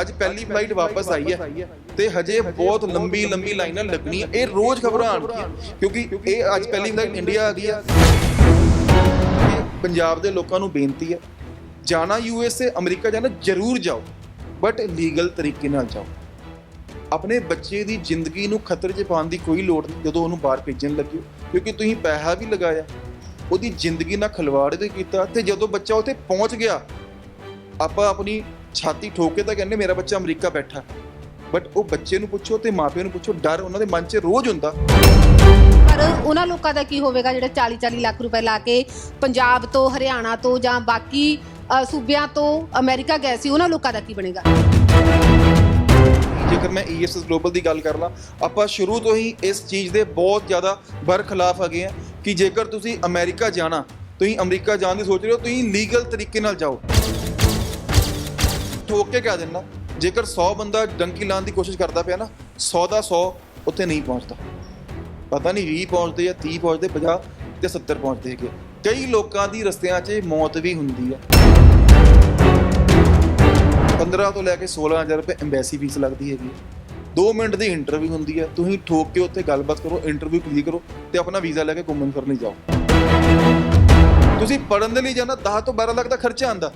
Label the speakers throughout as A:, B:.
A: ਅੱਜ ਪਹਿਲੀ ਫਲਾਈਟ ਵਾਪਸ ਆਈ ਹੈ ਤੇ ਹਜੇ ਬਹੁਤ ਲੰਬੀ ਲੰਬੀ ਲਾਈਨਾਂ ਲੱਗਣੀਆਂ ਇਹ ਰੋਜ਼ ਖਬਰਾਂ ਆਉਣਗੀਆਂ ਕਿਉਂਕਿ ਇਹ ਅੱਜ ਪਹਿਲੀ ਫਲਾਈਟ ਇੰਡੀਆ ਆ ਗਈ ਹੈ। ਪੰਜਾਬ ਦੇ ਲੋਕਾਂ ਨੂੰ ਬੇਨਤੀ ਹੈ ਜਾਣਾ ਯੂਐਸਏ ਅਮਰੀਕਾ ਜਾਣਾ ਜ਼ਰੂਰ ਜਾਓ ਬਟ ਲੀਗਲ ਤਰੀਕੇ ਨਾਲ ਜਾਓ। ਆਪਣੇ ਬੱਚੇ ਦੀ ਜ਼ਿੰਦਗੀ ਨੂੰ ਖਤਰੇ 'ਚ ਪਾਉਣ ਦੀ ਕੋਈ ਲੋੜ ਨਹੀਂ ਜਦੋਂ ਉਹਨੂੰ ਬਾਹਰ ਭੇਜਣ ਲੱਗੇ ਹੋ, ਕਿਉਂਕਿ ਤੁਸੀਂ ਪੈਸਾ ਵੀ ਲਗਾਇਆ ਉਹਦੀ ਜ਼ਿੰਦਗੀ ਨਾਲ ਖਿਲਵਾੜ ਵੀ ਕੀਤਾ ਤੇ ਜਦੋਂ ਬੱਚਾ ਉੱਥੇ ਪਹੁੰਚ ਗਿਆ ਆਪਾਂ ਆਪਣੀ ਛਾਤੀ ਠੋਕ ਕੇ ਤਾਂ ਕਹਿੰਦੇ ਮੇਰਾ ਬੱਚਾ ਅਮਰੀਕਾ ਬੈਠਾ। ਬਟ ਉਹ ਬੱਚੇ ਨੂੰ ਪੁੱਛੋ ਤੇ ਮਾਪਿਆਂ ਨੂੰ ਪੁੱਛੋ ਡਰ ਉਹਨਾਂ ਦੇ ਮਨ 'ਚ ਰੋਜ਼ ਹੁੰਦਾ।
B: ਪਰ ਉਹਨਾਂ ਲੋਕਾਂ ਦਾ ਕੀ ਹੋਵੇਗਾ ਜਿਹੜੇ 40 40 ਲੱਖ ਰੁਪਏ ਲਾ ਕੇ ਪੰਜਾਬ ਤੋਂ ਹਰਿਆਣਾ ਤੋਂ ਜਾਂ ਬਾਕੀ ਅ, ਸੂਬਿਆਂ ਤੋਂ ਅਮਰੀਕਾ ਗਏ ਸੀ ਉਹਨਾਂ ਲੋਕਾਂ ਦਾ ਕੀ ਬਣੇਗਾ?
A: ਜੇਕਰ ਮੈਂ ESS ਗਲੋਬਲ ਦੀ ਗੱਲ ਕਰ ਲਾਂ ਆਪਾਂ ਸ਼ੁਰੂ ਤੋਂ ਹੀ ਇਸ ਚੀਜ਼ ਦੇ ਬਹੁਤ ਜ਼ਿਆਦਾ ਬਰਖਲਾਫ ਹੈਗੇ ਆ ਕਿ ਜੇਕਰ ਤੁਸੀਂ ਅਮਰੀਕਾ ਜਾਣਾ ਤੁਸੀਂ ਅਮਰੀਕਾ ਜਾਣ ਦੀ ਸੋਚ ਰਹੇ ਹੋ ਤੁਸੀਂ ਲੀਗਲ ਤਰੀਕੇ ਨਾਲ ਜਾਓ। ਠੋਕ ਕੇ ਕਹਿ ਦਿੰਦਾ, ਜੇਕਰ 100 ਬੰਦਾ ਡੰਕੀ ਲਾਉਣ ਦੀ ਕੋਸ਼ਿਸ਼ ਕਰਦਾ ਪਿਆ ਨਾ 100 ਦਾ 100 ਉੱਥੇ ਨਹੀਂ ਪਹੁੰਚਦਾ। ਪਤਾ ਨਹੀਂ 20 ਪਹੁੰਚਦੇ ਜਾਂ 30 ਪਹੁੰਚਦੇ 50 ਤੇ 70 ਪਹੁੰਚਦੇ ਹੈਗੇ ਕਈ ਲੋਕਾਂ ਦੀ ਰਸਤਿਆਂ 'ਚ ਮੌਤ ਵੀ ਹੁੰਦੀ ਹੈ 15 ਤੋਂ ਲੈ ਕੇ 16000 ਰੁਪਏ ਐਮਬੈਸੀ ਫੀਸ ਲੱਗਦੀ ਹੈਗੀ 2 ਮਿੰਟ ਦੀ ਇੰਟਰਵਿਊ ਹੁੰਦੀ ਹੈ ਤੁਸੀਂ ਠੋਕ ਕੇ ਉੱਥੇ ਗੱਲਬਾਤ ਕਰੋ ਇੰਟਰਵਿਊ ਕਲੀਅਰ ਕਰੋ ਤੇ ਆਪਣਾ ਵੀਜ਼ਾ ਲੈ ਕੇ ਘੁੰਮਣ ਫਿਰਨ ਲਈ ਜਾਓ। ਤੁਸੀਂ ਪੜਨ ਦੇ ਲਈ ਜਾਣਾ 10 ਤੋਂ 12 ਲੱਖ ਦਾ ਖਰਚਾ ਆਂਦਾ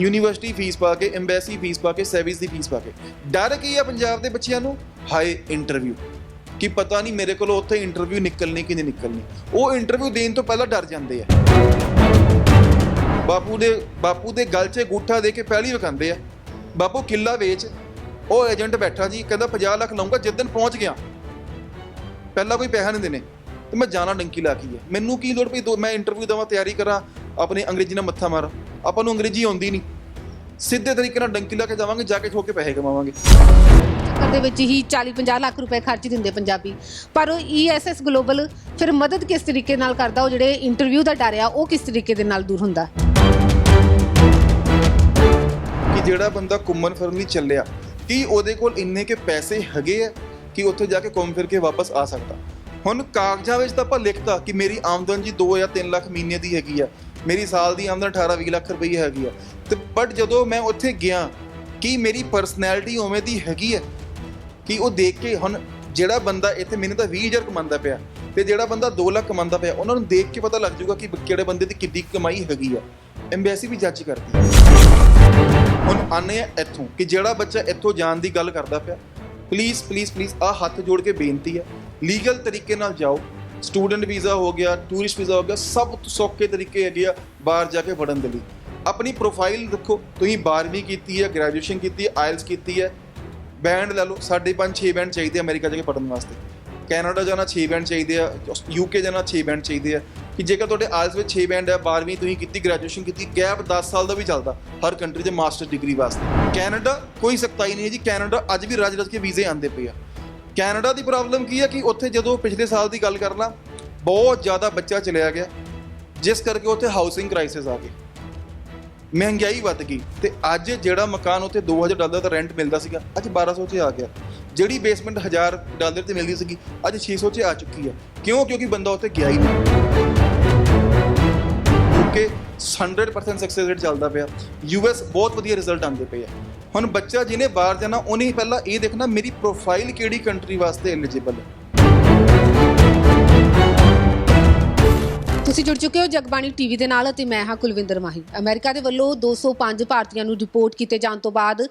A: ਯੂਨੀਵਰਸਿਟੀ ਫੀਸ ਪਾ ਕੇ, ਐਮਬੈਸੀ ਫੀਸ ਪਾ ਕੇ ਸਰਵਿਸ ਦੀ ਫੀਸ ਪਾ ਕੇ। ਡਰ ਕੀ ਆ ਪੰਜਾਬ ਦੇ ਬੱਚਿਆਂ ਨੂੰ? ਹਾਏ ਇੰਟਰਵਿਊ ਕਿ ਪਤਾ ਨਹੀਂ ਮੇਰੇ ਕੋਲ ਉੱਥੇ ਇੰਟਰਵਿਊ ਨਿਕਲਣੀ ਕਿ ਨਹੀਂ ਨਿਕਲਣੀ। ਉਹ ਇੰਟਰਵਿਊ ਦੇਣ ਤੋਂ ਪਹਿਲਾਂ ਡਰ ਜਾਂਦੇ ਆ। ਬਾਪੂ ਦੇ ਬਾਪੂ ਦੇ ਗਲ 'ਚ ਗੂਠਾ ਦੇ ਕੇ ਪਹਿਲੀ ਵਿਖਾਉਂਦੇ ਆ। ਬਾਪੂ ਕਿੱਲਾ ਵੇਚ, ਉਹ ਏਜੰਟ ਬੈਠਾ ਜੀ, ਕਹਿੰਦਾ 50 ਲੱਖ ਲਵਾਂਗਾ ਜਿਸ ਪਹੁੰਚ ਗਿਆ। ਪਹਿਲਾਂ ਕੋਈ ਪੈਸਾ ਨਹੀਂ ਦੇਣੇ ਤੇ ਮੈਂ ਜਾਣਾ ਡੰਕੀ ਲਾ ਕੇ ਹੈ ਮੈਨੂੰ ਕੀ ਲੋੜ ਪਈ ਦੋ- ਮੈਂ ਇੰਟਰਵਿਊ ਦਵਾਂ, ਤਿਆਰੀ ਕਰਾਂ, ਆਪਣੇ ਅੰਗਰੇਜ਼ੀ ਨਾਲ ਮੱਥਾ ਮਾਰਾਂ। ਆਪਾਂ ਨੂੰ ਅੰਗਰੇਜ਼ੀ ਆਉਂਦੀ ਨਹੀਂ। ਸਿੱਧੇ ਤਰੀਕੇ ਨਾਲ ਡੰਕੀ ਲਾ ਕੇ ਜਾਵਾਂਗੇ ਜਾ ਕੇ ਠੋਕ ਕੇ ਪੈਸੇ ਕਮਾਵਾਂਗੇ।
B: ਚੱਕਰ ਦੇ ਵਿੱਚ ਹੀ 40 50 ਲੱਖ ਰੁਪਏ ਖਰਚ ਦਿੰਦੇ ਪੰਜਾਬੀ। ਪਰ ਈਐਸਐਸ ਗਲੋਬਲ ਫਿਰ ਮਦਦ ਕਿਸ ਤਰੀਕੇ ਨਾਲ ਕਰਦਾ? ਉਹ ਜਿਹੜੇ ਇੰਟਰਵਿਊ ਦਾ ਡਰ ਆ ਉਹ ਕਿਸ ਤਰੀਕੇ ਦੇ ਨਾਲ ਦੂਰ ਹੁੰਦਾ?
A: ਕਿ ਜਿਹੜਾ ਬੰਦਾ ਘੁੰਮਣ ਫਿਰਨ ਲਈ ਚੱਲਿਆ ਕੀ ਉਹਦੇ ਕੋਲ ਇੰਨੇ ਕੇ ਪੈਸੇ ਹੈਗੇ ਆ ਕਿ ਉੱਥੇ ਜਾ ਕੇ ਘੁੰਮ ਫਿਰ ਕੇ ਵਾਪਸ ਆ ਸਕਦਾ? ਹੁਣ ਕਾਗਜ਼ਾਂ ਵਿੱਚ ਤਾਂ ਆਪਾਂ ਲਿਖਤਾ ਕਿ ਮੇਰੀ ਆਮਦਨ ਜੀ 2 ਜਾਂ 3 ਲੱਖ ਮਹੀਨੇ ਦੀ ਹੈਗੀ ਆ। ਮੇਰੀ ਸਾਲ ਦੀ ਆਮਦਨ 18 20 ਲੱਖ ਰੁਪਏ ਹੈਗੀ ਆ। ਤੇ ਬਟ ਜਦੋਂ ਮੈਂ ਉੱਥੇ ਗਿਆ, ਕੀ ਮੇਰੀ ਪਰਸਨੈਲਿਟੀ ਉਵੇਂ ਦੀ ਹੈਗੀ ਹੈ ਕਿ ਉਹ ਦੇਖ ਕੇ ਹੁਣ ਜਿਹੜਾ ਬੰਦਾ ਇੱਥੇ ਮੈਨੂੰ ਤਾਂ 20000 ਕਮਾਉਂਦਾ ਪਿਆ ਤੇ ਜਿਹੜਾ ਬੰਦਾ 2 ਲੱਖ ਕਮਾਉਂਦਾ ਪਿਆ, ਉਹਨਾਂ ਨੂੰ ਦੇਖ ਕੇ ਪਤਾ ਲੱਗ ਜਾਊਗਾ ਕਿ ਕਿਹੜੇ ਬੰਦੇ ਦੀ ਕਿੰਨੀ ਕਮਾਈ ਹੈਗੀ ਆ। ਐਮਬੈਸੀ ਵੀ ਜੱਜ ਕਰਦੀ ਹੈ ਹੁਣ ਆਨੇ ਆ ਇੱਥੋਂ ਕਿ ਜਿਹੜਾ ਬੱਚਾ ਇੱਥੋਂ ਜਾਣ ਦੀ ਗੱਲ ਕਰਦਾ ਪਿਆ ਪਲੀਜ਼ ਪਲੀਜ਼ ਪਲੀਜ਼ ਆ ਹੱਥ ਜੋੜ ਕੇ ਬੇਨਤੀ ਹੈ ਲੀਗਲ ਤਰੀਕੇ ਨਾਲ ਜਾਓ। ਸਟੂਡੈਂਟ ਵੀਜ਼ਾ ਹੋ ਗਿਆ, ਟੂਰਿਸਟ ਵੀਜ਼ਾ ਹੋ ਗਿਆ, ਸਭ ਤੋਂ ਸੌਖੇ ਤਰੀਕੇ ਹੈਗੇ ਆ ਬਾਹਰ ਜਾ ਕੇ ਵੜਨ ਦੇ ਲਈ। ਆਪਣੀ ਪ੍ਰੋਫਾਈਲ ਦੇਖੋ ਤੁਸੀਂ 12ਵੀਂ ਕੀਤੀ ਹੈ ਗ੍ਰੈਜੂਏਸ਼ਨ ਕੀਤੀ ਹੈ ਆਇਲਸ ਕੀਤੀ ਹੈ ਬੈਂਡ ਲੈ ਲਓ ਸਾਡੇ ਪੰਜ 6 ਬੈਂਡ ਚਾਹੀਦੇ ਆ ਅਮਰੀਕਾ ਜਾ ਕੇ ਪੜਨ ਵਾਸਤੇ। ਕੈਨੇਡਾ ਜਾਣਾ 6 ਬੈਂਡ ਚਾਹੀਦੇ ਆ ਯੂਕੇ ਜਾਣਾ 6 ਬੈਂਡ ਚਾਹੀਦੇ ਆ, ਕਿ ਜੇਕਰ ਤੁਹਾਡੇ ਆਇਲਸ ਵਿੱਚ 6 ਬੈਂਡ ਹੈ 12ਵੀਂ ਤੁਸੀਂ ਕੀਤੀ ਗ੍ਰੈਜੂਏਸ਼ਨ ਕੀਤੀ ਗੈਪ 10 ਸਾਲ ਦਾ ਵੀ ਚੱਲਦਾ, ਹਰ ਕੰਟਰੀ ਦੇ ਮਾਸਟਰ ਡਿਗਰੀ ਵਾਸਤੇ। ਕੈਨੇਡਾ ਕੋਈ ਸਖਤਾਈ ਨਹੀਂ ਹੈ ਜੀ, ਕੈਨੇਡਾ ਅੱਜ ਵੀ ਰੱਜ ਰੱਜ ਕੇ ਵੀਜ਼ੇ ਆਉਂਦੇ ਪਏ ਆ। ਕੈਨੇਡਾ ਦੀ ਪ੍ਰੋਬਲਮ ਕੀ ਹੈ ਕਿ ਉੱਥੇ ਜਦੋਂ ਪਿਛਲੇ ਸਾਲ ਦੀ ਗੱਲ ਕਰਨਾ, ਬਹੁਤ ਜ਼ਿਆਦਾ ਬੱਚਾ ਚਲਿਆ ਗਿਆ, ਜਿਸ ਕਰਕੇ ਉੱਥੇ ਹਾਊਸਿੰਗ ਕ੍ਰਾਈਸਿਸ ਆ ਗਈ। ਮਹਿੰਗਾਈ ਵੱਧ ਗਈ ਤੇ ਅੱਜ ਜਿਹੜਾ ਮਕਾਨ ਉੱਥੇ 2000 ਡਾਲਰ ਦਾ ਰੈਂਟ ਮਿਲਦਾ ਸੀਗਾ, ਅੱਜ 1200 'ਚ ਆ ਗਿਆ। ਜਿਹੜੀ ਬੇਸਮੈਂਟ 1000 ਡਾਲਰ ਤੇ ਮਿਲਦੀ ਸੀਗੀ, ਅੱਜ 600 'ਚ ਆ ਚੁੱਕੀ ਹੈ। ਕਿਉਂ? ਕਿਉਂਕਿ ਬੰਦਾ ਉੱਥੇ ਗਿਆ ਹੀ ਨਹੀਂ। ਕਿ 100% ਸਕਸੈਸ ਰੇਟ ਚੱਲਦਾ ਪਿਆ। ਯੂਐਸ ਬਹੁਤ ਵਧੀਆ ਰਿਜ਼ਲਟ ਆਉਂਦੇ ਪਏ ਆ। ਹੁਣ ਬੱਚਾ ਜਿਹਨੇ ਬਾਹਰ ਜਾਣਾ, ਉਹਨੇ ਪਹਿਲਾਂ ਇਹ ਦੇਖਣਾ, ਮੇਰੀ ਪ੍ਰੋਫਾਈਲ ਕਿਹੜੀ ਕੰਟਰੀ ਵਾਸਤੇ ਐਲੀਜੀਬਲ ਹੈ।
B: ਤੁਸੀਂ ਜੁੜ ਚੁੱਕੇ ਹੋ ਜਗਬਾਣੀ ਟੀਵੀ ਦੇ ਨਾਲ ਅਤੇ ਮੈਂ ਹਾਂ ਕੁਲਵਿੰਦਰ ਮਾਹੀ। ਅਮਰੀਕਾ ਦੇ ਵੱਲੋਂ 205 ਭਾਰਤੀਆਂ ਨੂੰ ਰਿਪੋਰਟ ਕੀਤੇ ਜਾਣ ਤੋਂ ਬਾਅਦ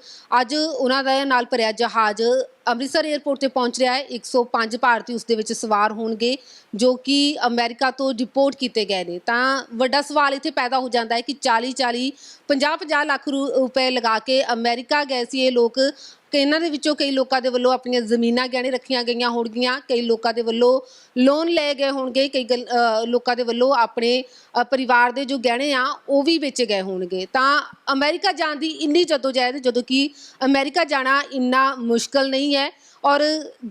B: ਅੱਜ ਉਹਨਾਂ ਦਾ ਨਾਲ ਭਰਿਆ ਜਹਾਜ਼ ਅੰਮ੍ਰਿਤਸਰ 에ਅਰਪੋਰਟ ਤੇ ਪਹੁੰਚ ਰਿਹਾ ਹੈ। 105 ਭਾਰਤੀ ਉਸ ਦੇ ਵਿੱਚ ਸਵਾਰ ਹੋਣਗੇ, ਜੋ ਕਿ ਅਮਰੀਕਾ ਤੋਂ ਡਿਪੋਰਟ ਕੀਤੇ ਗਏ ਨੇ। ਤਾਂ ਵੱਡਾ ਸਵਾਲ ਇੱਥੇ ਪੈਦਾ ਹੋ ਜਾਂਦਾ ਹੈ ਕਿ 40 40 50 50 ਲੱਖ ਰੂ- ਰੁਪਏ ਲਗਾ ਕੇ ਅਮਰੀਕਾ ਗਏ ਸੀ। ਇਹ ਲੋਕ ਕਿ ਇਹਨਾਂ ਦੇ ਵਿੱਚੋਂ ਕਈ ਲੋਕਾਂ ਦੇ ਵੱਲੋਂ ਆਪਣੀਆਂ ਜ਼ਮੀਨਾਂ ਗਹਿਣੇ ਰੱਖੀਆਂ ਗਈਆਂ ਹੋਣਗੀਆਂ, ਕਈ ਲੋਕਾਂ ਦੇ ਵੱਲੋਂ ਲੋਨ ਲਏ ਗਏ ਹੋਣਗੇ, ਕਈ ਗੱਲ- ਲੋਕਾਂ ਦੇ ਵੱਲੋਂ ਆਪਣੇ ਪਰਿਵਾਰ ਦੇ ਜੋ ਗਹਿਣੇ ਆ, ਉਹ ਵੀ ਵੇਚੇ ਗਏ ਹੋਣਗੇ। ਤਾਂ ਅਮਰੀਕਾ ਜਾਣ ਦੀ ਇੰਨੀ ਜਦੋਜਹਿਦ, ਜਦੋਂ ਕਿ ਅਮਰੀਕਾ ਜਾਣਾ ਇੰਨਾ ਮੁਸ਼ਕਲ ਨਹੀਂ ਹੈ। ਔਰ